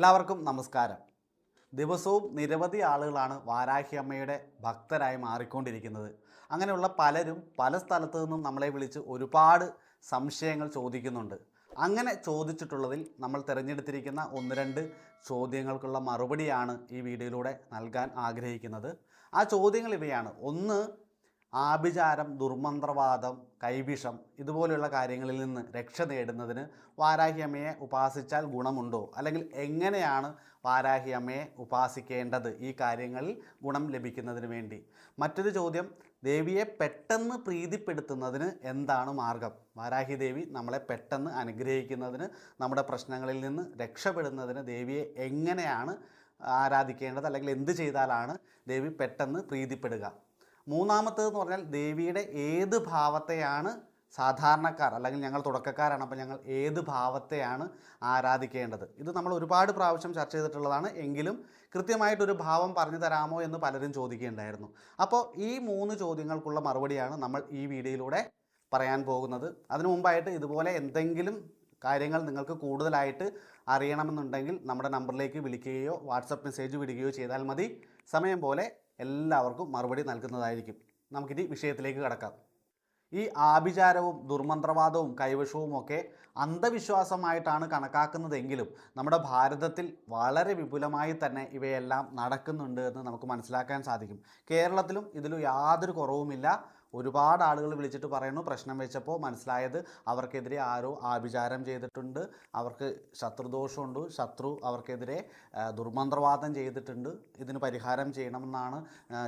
എല്ലാവർക്കും നമസ്കാരം. ദിവസവും നിരവധി ആളുകളാണ് വാരാഹി അമ്മയുടെ ഭക്തരായി മാറിക്കൊണ്ടിരിക്കുന്നത്. അങ്ങനെയുള്ള പലരും പല സ്ഥലത്തു നിന്നും നമ്മളെ വിളിച്ച് ഒരുപാട് സംശയങ്ങൾ ചോദിക്കുന്നുണ്ട്. അങ്ങനെ ചോദിച്ചിട്ടുള്ളതിൽ നമ്മൾ തിരഞ്ഞെടുത്തിരിക്കുന്ന ഒന്ന് രണ്ട് ചോദ്യങ്ങൾക്കുള്ള മറുപടിയാണ് ഈ വീഡിയോയിലൂടെ നൽകാൻ ആഗ്രഹിക്കുന്നത്. ആ ചോദ്യങ്ങൾ ഇവയാണ്. ഒന്ന് ആഭിചാരം ദുർമന്ത്രവാദം കൈവിഷം ഇതുപോലെയുള്ള കാര്യങ്ങളിൽ നിന്ന് രക്ഷ നേടുന്നതിന് വാരാഹിയമ്മയെ ഉപാസിച്ചാൽ ഗുണമുണ്ടോ? അല്ലെങ്കിൽ എങ്ങനെയാണ് വാരാഹിയമ്മയെ ഉപാസിക്കേണ്ടത് ഈ കാര്യങ്ങളിൽ ഗുണം ലഭിക്കുന്നതിന് വേണ്ടി? മറ്റൊരു ചോദ്യം ദേവിയെ പെട്ടെന്ന് പ്രീതിപ്പെടുത്തുന്നതിന് എന്താണ് മാർഗം? വാരാഹി ദേവി നമ്മളെ പെട്ടെന്ന് അനുഗ്രഹിക്കുന്നതിന് നമ്മുടെ പ്രശ്നങ്ങളിൽ നിന്ന് രക്ഷപ്പെടുന്നതിന് ദേവിയെ എങ്ങനെയാണ് ആരാധിക്കേണ്ടത്? അല്ലെങ്കിൽ എന്ത് ചെയ്താലാണ് ദേവി പെട്ടെന്ന് പ്രീതിപ്പെടുക? മൂന്നാമത്തേതെന്ന് പറഞ്ഞാൽ ദേവിയുടെ ഏത് ഭാവത്തെയാണ് സാധാരണക്കാർ അല്ലെങ്കിൽ ഞങ്ങൾ തുടക്കക്കാരാണ് അപ്പോൾ ഞങ്ങൾ ഏത് ഭാവത്തെയാണ് ആരാധിക്കേണ്ടത്? ഇത് നമ്മൾ ഒരുപാട് പ്രാവശ്യം ചർച്ച ചെയ്തിട്ടുള്ളതാണ്. എങ്കിലും കൃത്യമായിട്ടൊരു ഭാവം പറഞ്ഞു തരാമോ എന്ന് പലരും ചോദിക്കുകയുണ്ടായിരുന്നു. അപ്പോൾ ഈ മൂന്ന് ചോദ്യങ്ങൾക്കുള്ള മറുപടിയാണ് നമ്മൾ ഈ വീഡിയോയിലൂടെ പറയാൻ പോകുന്നത്. അതിനു മുമ്പായിട്ട് ഇതുപോലെ എന്തെങ്കിലും കാര്യങ്ങൾ നിങ്ങൾക്ക് കൂടുതലായിട്ട് അറിയണമെന്നുണ്ടെങ്കിൽ നമ്മുടെ നമ്പറിലേക്ക് വിളിക്കുകയോ വാട്സപ്പ് മെസ്സേജ് വിടുകയോ ചെയ്താൽ മതി. സമയം പോലെ എല്ലാവർക്കും മറുപടി നൽകുന്നതായിരിക്കും. നമുക്കിനി വിഷയത്തിലേക്ക് കടക്കാം. ഈ ആഭിചാരവും ദുർമന്ത്രവാദവും കൈവശവും ഒക്കെ അന്ധവിശ്വാസമായിട്ടാണ് കണക്കാക്കുന്നതെങ്കിലും നമ്മുടെ ഭാരതത്തിൽ വളരെ വിപുലമായി തന്നെ ഇവയെല്ലാം നടക്കുന്നുണ്ട് എന്ന് നമുക്ക് മനസ്സിലാക്കാൻ സാധിക്കും. കേരളത്തിലും ഇതിലും യാതൊരു കുറവുമില്ല. ഒരുപാട് ആളുകൾ വിളിച്ചിട്ട് പറയുന്നു. പ്രശ്നം വെച്ചപ്പോൾ മനസ്സിലായത് അവർക്കെതിരെ ആരോ ആഭിചാരം ചെയ്തിട്ടുണ്ട്. അവർക്ക് ശത്രുദോഷമുണ്ട്. ശത്രു അവർക്കെതിരെ ദുർമന്ത്രവാദം ചെയ്തിട്ടുണ്ട്. ഇതിന് പരിഹാരം ചെയ്യണമെന്നാണ്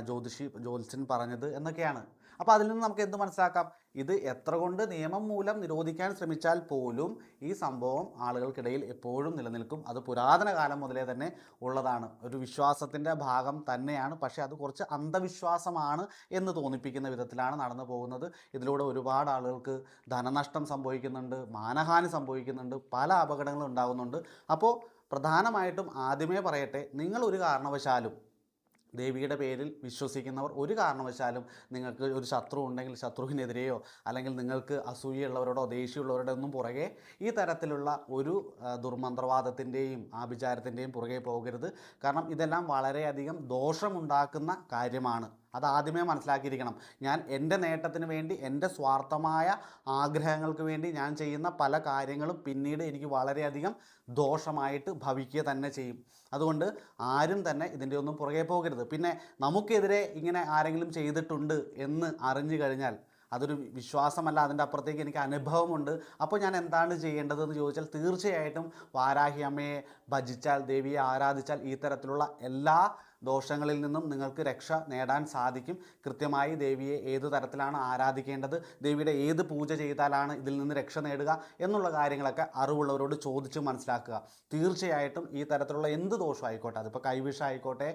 ജ്യോതിഷി ജ്യോത്സ്യൻ പറഞ്ഞത് എന്നൊക്കെയാണ്. അപ്പോൾ അതിൽ നിന്ന് നമുക്ക് എന്ത് മനസ്സിലാക്കാം? ഇത് എത്ര കൊണ്ട് നിയമം മൂലം നിരോധിക്കാൻ ശ്രമിച്ചാൽ പോലും ഈ സംഭവം ആളുകൾക്കിടയിൽ എപ്പോഴും നിലനിൽക്കും. അത് പുരാതന കാലം മുതലേ തന്നെ ഉള്ളതാണ്. ഒരു വിശ്വാസത്തിന്റെ ഭാഗം തന്നെയാണ്. പക്ഷേ അത് കുറച്ച് അന്ധവിശ്വാസമാണ് എന്ന് തോന്നിപ്പിക്കുന്ന വിധത്തിലാണ് നടന്നു പോകുന്നത്. ഇതിലൂടെ ഒരുപാട് ആളുകൾക്ക് ധനനഷ്ടം സംഭവിക്കുന്നുണ്ട് മാനഹാനി സംഭവിക്കുന്നുണ്ട് പല അപകടങ്ങളും ഉണ്ടാകുന്നുണ്ട്. അപ്പോൾ പ്രധാനമായിട്ടും ആദ്യമേ പറയട്ടെ നിങ്ങൾ ഒരു കാരണവശാലും ദേവിയുടെ പേരിൽ വിശ്വസിക്കുന്നവർ ഒരു കാരണവശാലും നിങ്ങൾക്ക് ഒരു ശത്രു ഉണ്ടെങ്കിൽ ശത്രുവിനെതിരെയോ അല്ലെങ്കിൽ നിങ്ങൾക്ക് അസൂയുള്ളവരോടോ ദേഷ്യമുള്ളവരുടെ ഒന്നും പുറകെ ഈ തരത്തിലുള്ള ഒരു ദുർമന്ത്രവാദത്തിന്റെയും ആഭിചാരത്തിന്റെയും പുറകെ പോകരുത്. കാരണം ഇതെല്ലാം വളരെയധികം ദോഷമുണ്ടാക്കുന്ന കാര്യമാണ്. അത് ആദ്യമേ മനസ്സിലാക്കിയിരിക്കണം. ഞാൻ എന്റെ നേട്ടത്തിന് വേണ്ടി എന്റെ സ്വാർത്ഥമായ ആഗ്രഹങ്ങൾക്ക് വേണ്ടി ഞാൻ ചെയ്യുന്ന പല കാര്യങ്ങളും പിന്നീട് എനിക്ക് വളരെയധികം ദോഷമായിട്ട് ഭവിക്കുക തന്നെ ചെയ്യും. അതുകൊണ്ട് ആരും തന്നെ ഇതിന്റെ ഒന്നും പുറകെ പോകരുത്. പിന്നെ നമുക്കെതിരെ ഇങ്ങനെ ആരെങ്കിലും ചെയ്തിട്ടുണ്ട് എന്ന് അറിഞ്ഞു കഴിഞ്ഞാൽ അതൊരു വിശ്വാസമല്ല അതിന്റെ അപ്പുറത്തേക്ക് എനിക്ക് അനുഭവമുണ്ട്. അപ്പോൾ ഞാൻ എന്താണ് ചെയ്യേണ്ടതെന്ന് ചോദിച്ചാൽ തീർച്ചയായിട്ടും വാരാഹി അമ്മയെ ഭജിച്ചാൽ ദേവിയെ ആരാധിച്ചാൽ ഈ തരത്തിലുള്ള എല്ലാ ദോഷങ്ങളിൽ നിന്നും നിങ്ങൾക്ക് രക്ഷ നേടാൻ സാധിക്കും. കൃത്യമായി ദേവിയെ ഏത് തരത്തിലാണ് ആരാധിക്കേണ്ടത് ദേവിയുടെ ഏത് പൂജ ചെയ്താലാണ് ഇതിൽ നിന്ന് രക്ഷ നേടുക എന്നുള്ള കാര്യങ്ങളൊക്കെ അറിവുള്ളവരോട് ചോദിച്ച് മനസ്സിലാക്കുക. തീർച്ചയായിട്ടും ഈ തരത്തിലുള്ള എന്ത് ദോഷം ആയിക്കോട്ടെ അതിപ്പോൾ കൈവിഷമായിക്കോട്ടെ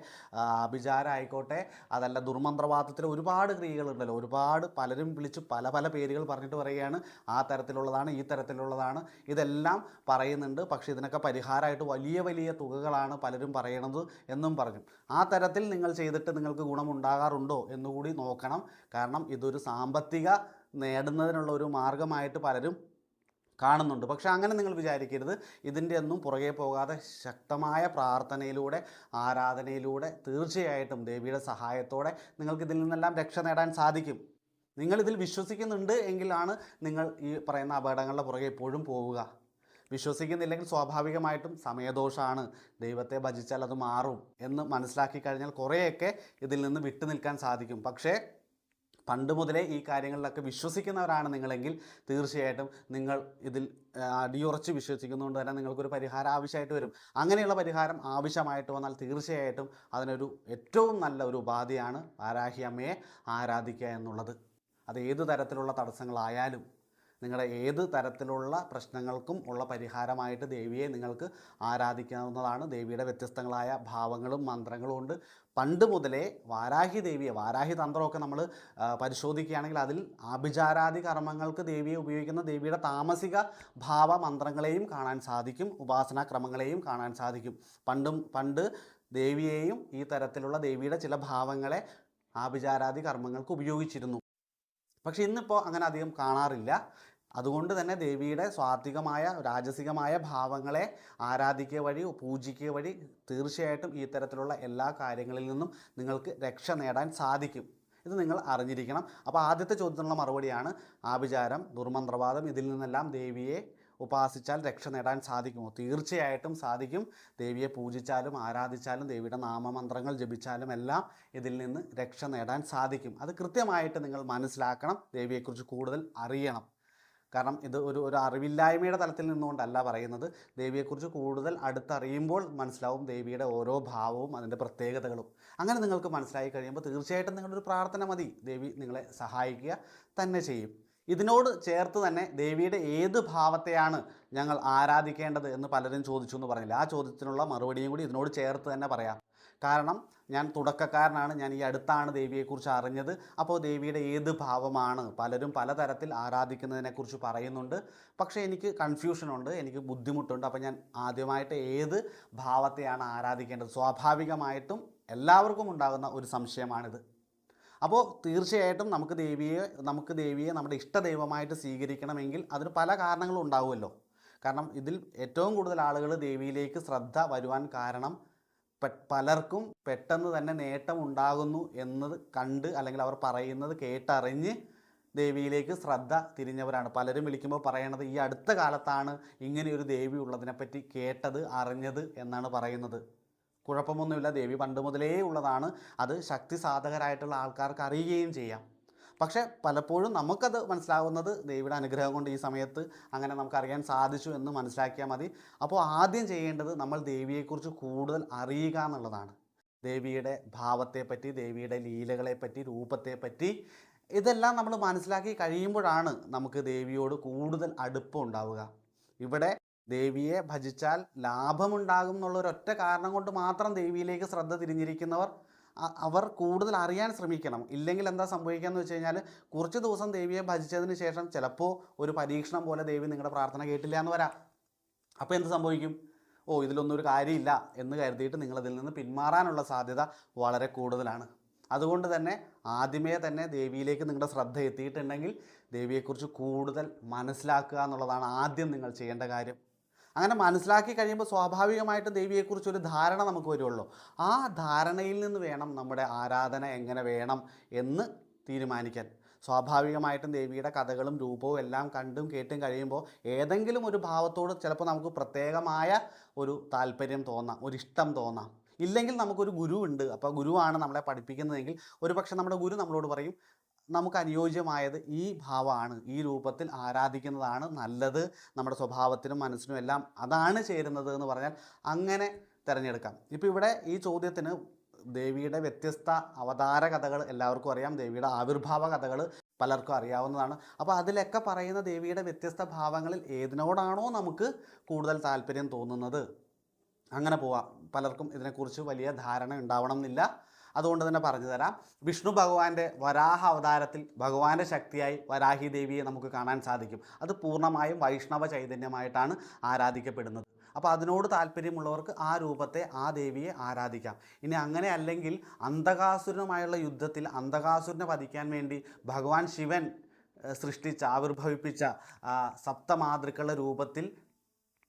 അഭിചാരമായിക്കോട്ടെ അതല്ല ദുർമന്ത്രവാദത്തിൽ ഒരുപാട് ക്രിയകളുണ്ടല്ലോ. ഒരുപാട് പലരും വിളിച്ച് പല പല പേരുകൾ പറഞ്ഞിട്ട് പറയുകയാണ് ആ തരത്തിലുള്ളതാണ് ഈ തരത്തിലുള്ളതാണ്. ഇതെല്ലാം പറയുന്നുണ്ട്. പക്ഷേ ഇതിനൊക്കെ പരിഹാരമായിട്ട് വലിയ വലിയ തുകകളാണ് പലരും പറയണത് എന്നും പറഞ്ഞു. ആ തരത്തിൽ നിങ്ങൾ ചെയ്തിട്ട് നിങ്ങൾക്ക് ഗുണമുണ്ടാകാറുണ്ടോ എന്നുകൂടി നോക്കണം. കാരണം ഇതൊരു സാമ്പത്തിക നേടുന്നതിനുള്ള ഒരു മാർഗമായിട്ട് പലരും കാണുന്നുണ്ട്. പക്ഷേ അങ്ങനെ നിങ്ങൾ വിചാരിക്കരുത്. ഇതിന്റെ ഒന്നും പുറകെ പോകാതെ ശക്തമായ പ്രാർത്ഥനയിലൂടെ ആരാധനയിലൂടെ തീർച്ചയായിട്ടും ദേവിയുടെ സഹായത്തോടെ നിങ്ങൾക്ക് ഇതിൽ നിന്നെല്ലാം രക്ഷ നേടാൻ സാധിക്കും. നിങ്ങളിതിൽ വിശ്വസിക്കുന്നുണ്ട് എങ്കിലാണ് നിങ്ങൾ ഈ പറയുന്ന അപകടങ്ങളുടെ പുറകെ എപ്പോഴും പോവുക. വിശ്വസിക്കുന്നില്ലെങ്കിൽ സ്വാഭാവികമായിട്ടും സമയദോഷമാണ് ദൈവത്തെ ഭജിച്ചാൽ അത് മാറും എന്ന് മനസ്സിലാക്കി കഴിഞ്ഞാൽ കുറേയൊക്കെ ഇതിൽ നിന്ന് വിട്ടു നിൽക്കാൻ സാധിക്കും. പക്ഷേ പണ്ട് മുതലേ ഈ കാര്യങ്ങളിലൊക്കെ വിശ്വസിക്കുന്നവരാണ് നിങ്ങളെങ്കിൽ തീർച്ചയായിട്ടും നിങ്ങൾ ഇതിൽ അടിയുറച്ച് വിശ്വസിക്കുന്നതുകൊണ്ട് തന്നെ നിങ്ങൾക്കൊരു പരിഹാരം ആവശ്യമായിട്ട് വരും. അങ്ങനെയുള്ള പരിഹാരം ആവശ്യമായിട്ട് വന്നാൽ തീർച്ചയായിട്ടും അതിനൊരു ഏറ്റവും നല്ല ഒരു ഉപാധിയാണ് വാരാഹി ആരാധിക്കുക എന്നുള്ളത്. അത് ഏത് തരത്തിലുള്ള തടസ്സങ്ങളായാലും നിങ്ങളുടെ ഏത് തരത്തിലുള്ള പ്രശ്നങ്ങൾക്കും ഉള്ള പരിഹാരമായിട്ട് ദേവിയെ നിങ്ങൾക്ക് ആരാധിക്കാവുന്നതാണ്. ദേവിയുടെ വ്യത്യസ്തങ്ങളായ ഭാവങ്ങളും മന്ത്രങ്ങളും ഉണ്ട്. പണ്ട് മുതലേ വാരാഹി ദേവിയെ വാരാഹി തന്ത്രമൊക്കെ നമ്മൾ പരിശോധിക്കുകയാണെങ്കിൽ അതിൽ ആഭിചാരാദി കർമ്മങ്ങൾക്ക് ദേവിയെ ഉപയോഗിക്കുന്ന ദേവിയുടെ താമസിക ഭാവ മന്ത്രങ്ങളെയും കാണാൻ സാധിക്കും. ഉപാസനാ ക്രമങ്ങളെയും കാണാൻ സാധിക്കും. പണ്ടും പണ്ട് ദേവിയെയും ഈ തരത്തിലുള്ള ദേവിയുടെ ചില ഭാവങ്ങളെ ആഭിചാരാദി കർമ്മങ്ങൾക്ക് ഉപയോഗിച്ചിരുന്നു. പക്ഷെ ഇന്നിപ്പോൾ അങ്ങനെ അധികം കാണാറില്ല. അതുകൊണ്ട് തന്നെ ദേവിയുടെ സ്വാത്വികമായ രാജസികമായ ഭാവങ്ങളെ ആരാധിക്കുക വഴി പൂജിക്കുക വഴി തീർച്ചയായിട്ടും ഈ തരത്തിലുള്ള എല്ലാ കാര്യങ്ങളിൽ നിന്നും നിങ്ങൾക്ക് രക്ഷ നേടാൻ സാധിക്കും. ഇത് നിങ്ങൾ അറിഞ്ഞിരിക്കണം. അപ്പോൾ ആദ്യത്തെ ചോദ്യത്തിനുള്ള മറുപടിയാണ് ആഭിചാരം ദുർമന്ത്രവാദം. ഇതിൽ നിന്നെല്ലാം ദേവിയെ ഉപാസിച്ചാൽ രക്ഷ നേടാൻ സാധിക്കുമോ? തീർച്ചയായിട്ടും സാധിക്കും. ദേവിയെ പൂജിച്ചാലും ആരാധിച്ചാലും ദേവിയുടെ നാമമന്ത്രങ്ങൾ ജപിച്ചാലും എല്ലാം ഇതിൽ നിന്ന് രക്ഷ നേടാൻ സാധിക്കും. അത് കൃത്യമായിട്ട് നിങ്ങൾ മനസ്സിലാക്കണം. ദേവിയെക്കുറിച്ച് കൂടുതൽ അറിയണം. കാരണം ഇത് ഒരു ഒരു അറിവില്ലായ്മയുടെ തലത്തിൽ നിന്നുകൊണ്ടല്ല പറയുന്നത്. ദേവിയെക്കുറിച്ച് കൂടുതൽ അടുത്തറിയുമ്പോൾ മനസ്സിലാവും ദേവിയുടെ ഓരോ ഭാവവും അതിന്റെ പ്രത്യേകതകളും. അങ്ങനെ നിങ്ങൾക്ക് മനസ്സിലായി കഴിയുമ്പോൾ തീർച്ചയായിട്ടും നിങ്ങളുടെ ഒരു പ്രാർത്ഥന മതി. ദേവി നിങ്ങളെ സഹായിക്കുക തന്നെ ചെയ്യും. ഇതിനോട് ചേർത്ത് തന്നെ ദേവിയുടെ ഏത് ഭാവത്തെയാണ് ഞങ്ങൾ ആരാധിക്കേണ്ടത് എന്ന് പലരും ചോദിച്ചു എന്ന് പറഞ്ഞില്ല. ആ ചോദ്യത്തിനുള്ള മറുപടിയും കൂടി ഇതിനോട് ചേർത്ത് തന്നെ പറയാം. കാരണം ഞാൻ തുടക്കക്കാരനാണ് ഞാൻ ഈ അടുത്താണ് ദേവിയെക്കുറിച്ച് അറിഞ്ഞത്. അപ്പോൾ ദേവിയുടെ ഏത് ഭാവമാണ്? പലരും പലതരത്തിൽ ആരാധിക്കുന്നതിനെക്കുറിച്ച് പറയുന്നുണ്ട്. പക്ഷേ എനിക്ക് കൺഫ്യൂഷനുണ്ട് എനിക്ക് ബുദ്ധിമുട്ടുണ്ട്. അപ്പോൾ ഞാൻ ആദ്യമായിട്ട് ഏത് ഭാവത്തെയാണ് ആരാധിക്കേണ്ടത്? സ്വാഭാവികമായിട്ടും എല്ലാവർക്കും ഉണ്ടാകുന്ന ഒരു സംശയമാണിത്. അപ്പോൾ തീർച്ചയായിട്ടും നമുക്ക് ദേവിയെ നമുക്ക് ദേവിയെ നമ്മുടെ ഇഷ്ടദൈവമായിട്ട് സ്വീകരിക്കണമെങ്കിൽ അതിന് പല കാരണങ്ങളും ഉണ്ടാവുമല്ലോ. കാരണം ഇതിൽ ഏറ്റവും കൂടുതൽ ആളുകൾ ദേവിയിലേക്ക് ശ്രദ്ധ വരുവാൻ കാരണം പലർക്കും പെട്ടെന്ന് തന്നെ നേട്ടം ഉണ്ടാകുന്നു എന്നത് കണ്ട് അല്ലെങ്കിൽ അവർ പറയുന്നത് കേട്ടറിഞ്ഞ് ദേവിയിലേക്ക് ശ്രദ്ധ തിരിഞ്ഞവരാണ്. പലരും വിളിക്കുമ്പോൾ പറയണത് ഈ അടുത്ത കാലത്താണ് ഇങ്ങനെയൊരു ദേവി ഉള്ളതിനെപ്പറ്റി കേട്ടത് അറിഞ്ഞത് എന്നാണ് പറയുന്നത്. കുഴപ്പമൊന്നുമില്ല. ദേവി പണ്ട് മുതലേ ഉള്ളതാണ്. അത് ശക്തി സാധകരായിട്ടുള്ള ആൾക്കാർക്ക് അറിയുകയും ചെയ്യാം. പക്ഷേ പലപ്പോഴും നമുക്കത് മനസ്സിലാവുന്നത് ദൈവിയുടെ അനുഗ്രഹം കൊണ്ട് ഈ സമയത്ത് അങ്ങനെ നമുക്കറിയാൻ സാധിച്ചു എന്ന് മനസ്സിലാക്കിയാൽ മതി. അപ്പോൾ ആദ്യം ചെയ്യേണ്ടത് നമ്മൾ ദേവിയെക്കുറിച്ച് കൂടുതൽ അറിയുക എന്നുള്ളതാണ്. ദേവിയുടെ ഭാവത്തെപ്പറ്റി ദേവിയുടെ ലീലകളെപ്പറ്റി രൂപത്തെപ്പറ്റി ഇതെല്ലാം നമ്മൾ മനസ്സിലാക്കി കഴിയുമ്പോഴാണ് നമുക്ക് ദേവിയോട് കൂടുതൽ അടുപ്പം ഉണ്ടാവുക. ഇവിടെ ദേവിയെ ഭജിച്ചാൽ ലാഭമുണ്ടാകും എന്നുള്ളൊരൊറ്റ കാരണം കൊണ്ട് മാത്രം ദേവിയിലേക്ക് ശ്രദ്ധ തിരിഞ്ഞിരിക്കുന്നവർ അവർ കൂടുതൽ അറിയാൻ ശ്രമിക്കണം. ഇല്ലെങ്കിൽ എന്താ സംഭവിക്കുക എന്ന് വെച്ച് കഴിഞ്ഞാൽ കുറച്ച് ദിവസം ദേവിയെ ഭജിച്ചതിന് ശേഷം ചിലപ്പോൾ ഒരു പരീക്ഷണം പോലെ ദേവി നിങ്ങളുടെ പ്രാർത്ഥന കേട്ടില്ല എന്ന് വരാം. അപ്പോൾ എന്ത് സംഭവിക്കും? ഓ ഇതിലൊന്നും ഒരു കാര്യമില്ല എന്ന് കരുതിയിട്ട് നിങ്ങളതിൽ നിന്ന് പിന്മാറാനുള്ള സാധ്യത വളരെ കൂടുതലാണ്. അതുകൊണ്ട് തന്നെ ആദ്യമേ തന്നെ ദേവിയിലേക്ക് നിങ്ങളുടെ ശ്രദ്ധ എത്തിയിട്ടുണ്ടെങ്കിൽ ദേവിയെക്കുറിച്ച് കൂടുതൽ മനസ്സിലാക്കുക എന്നുള്ളതാണ് ആദ്യം നിങ്ങൾ ചെയ്യേണ്ട കാര്യം. അങ്ങനെ മനസ്സിലാക്കി കഴിയുമ്പോൾ സ്വാഭാവികമായിട്ടും ദേവിയെക്കുറിച്ച് ഒരു ധാരണ നമുക്ക് വരുള്ളൂ. ആ ധാരണയിൽ നിന്ന് വേണം നമ്മുടെ ആരാധന എങ്ങനെ വേണം എന്ന് തീരുമാനിക്കാൻ. സ്വാഭാവികമായിട്ടും ദേവിയുടെ കഥകളും രൂപവും എല്ലാം കണ്ടും കേട്ടും കഴിയുമ്പോൾ ഏതെങ്കിലും ഒരു ഭാവത്തോട് ചിലപ്പോൾ നമുക്ക് പ്രത്യേകമായ ഒരു താല്പര്യം തോന്നാം ഒരു ഇഷ്ടം തോന്നാം. ഇല്ലെങ്കിൽ നമുക്കൊരു ഗുരു ഉണ്ട്. അപ്പോൾ ഗുരുവാണ് നമ്മളെ പഠിപ്പിക്കുന്നതെങ്കിൽ ഒരു പക്ഷേ നമ്മുടെ ഗുരു നമ്മളോട് പറയും നമുക്ക് അനുയോജ്യമായത് ഈ ഭാവമാണ്. ഈ രൂപത്തിൽ ആരാധിക്കുന്നതാണ് നല്ലത് നമ്മുടെ സ്വഭാവത്തിനും മനസ്സിനും എല്ലാം അതാണ് ചേരുന്നത് എന്ന് പറഞ്ഞാൽ അങ്ങനെ തിരഞ്ഞെടുക്കാം. ഇപ്പോൾ ഇവിടെ ഈ ചോദ്യത്തിന് ദേവിയുടെ വ്യത്യസ്ത അവതാര കഥകൾ എല്ലാവർക്കും അറിയാം. ദേവിയുടെ ആവിർഭാവ കഥകൾ പലർക്കും അറിയാവുന്നതാണ്. അപ്പോൾ അതിലൊക്കെ പറയുന്ന ദേവിയുടെ വ്യത്യസ്ത ഭാവങ്ങളിൽ ഏതിനോടാണോ നമുക്ക് കൂടുതൽ താല്പര്യം തോന്നുന്നത്? അങ്ങനെ പോവാം. പലർക്കും ഇതിനെക്കുറിച്ച് വലിയ ധാരണ ഉണ്ടാവണം എന്നില്ല. അതുകൊണ്ട് തന്നെ പറഞ്ഞു തരാം. വിഷ്ണു ഭഗവാന്റെ വരാഹ അവതാരത്തിൽ ഭഗവാന്റെ ശക്തിയായി വരാഹി ദേവിയെ നമുക്ക് കാണാൻ സാധിക്കും. അത് പൂർണമായും വൈഷ്ണവ ചൈതന്യമായിട്ടാണ് ആരാധിക്കപ്പെടുന്നത്. അപ്പോൾ അതിനോട് താല്പര്യമുള്ളവർക്ക് ആ രൂപത്തെ ആ ദേവിയെ ആരാധിക്കാം. ഇനി അങ്ങനെ അല്ലെങ്കിൽ അന്ധകാസുരനുമായുള്ള യുദ്ധത്തിൽ അന്ധകാസുരനെ വധിക്കാൻ വേണ്ടി ഭഗവാൻ ശിവൻ സൃഷ്ടിച്ച ആവിർഭവിപ്പിച്ച സപ്തമാതൃക്കളുടെ രൂപത്തിൽ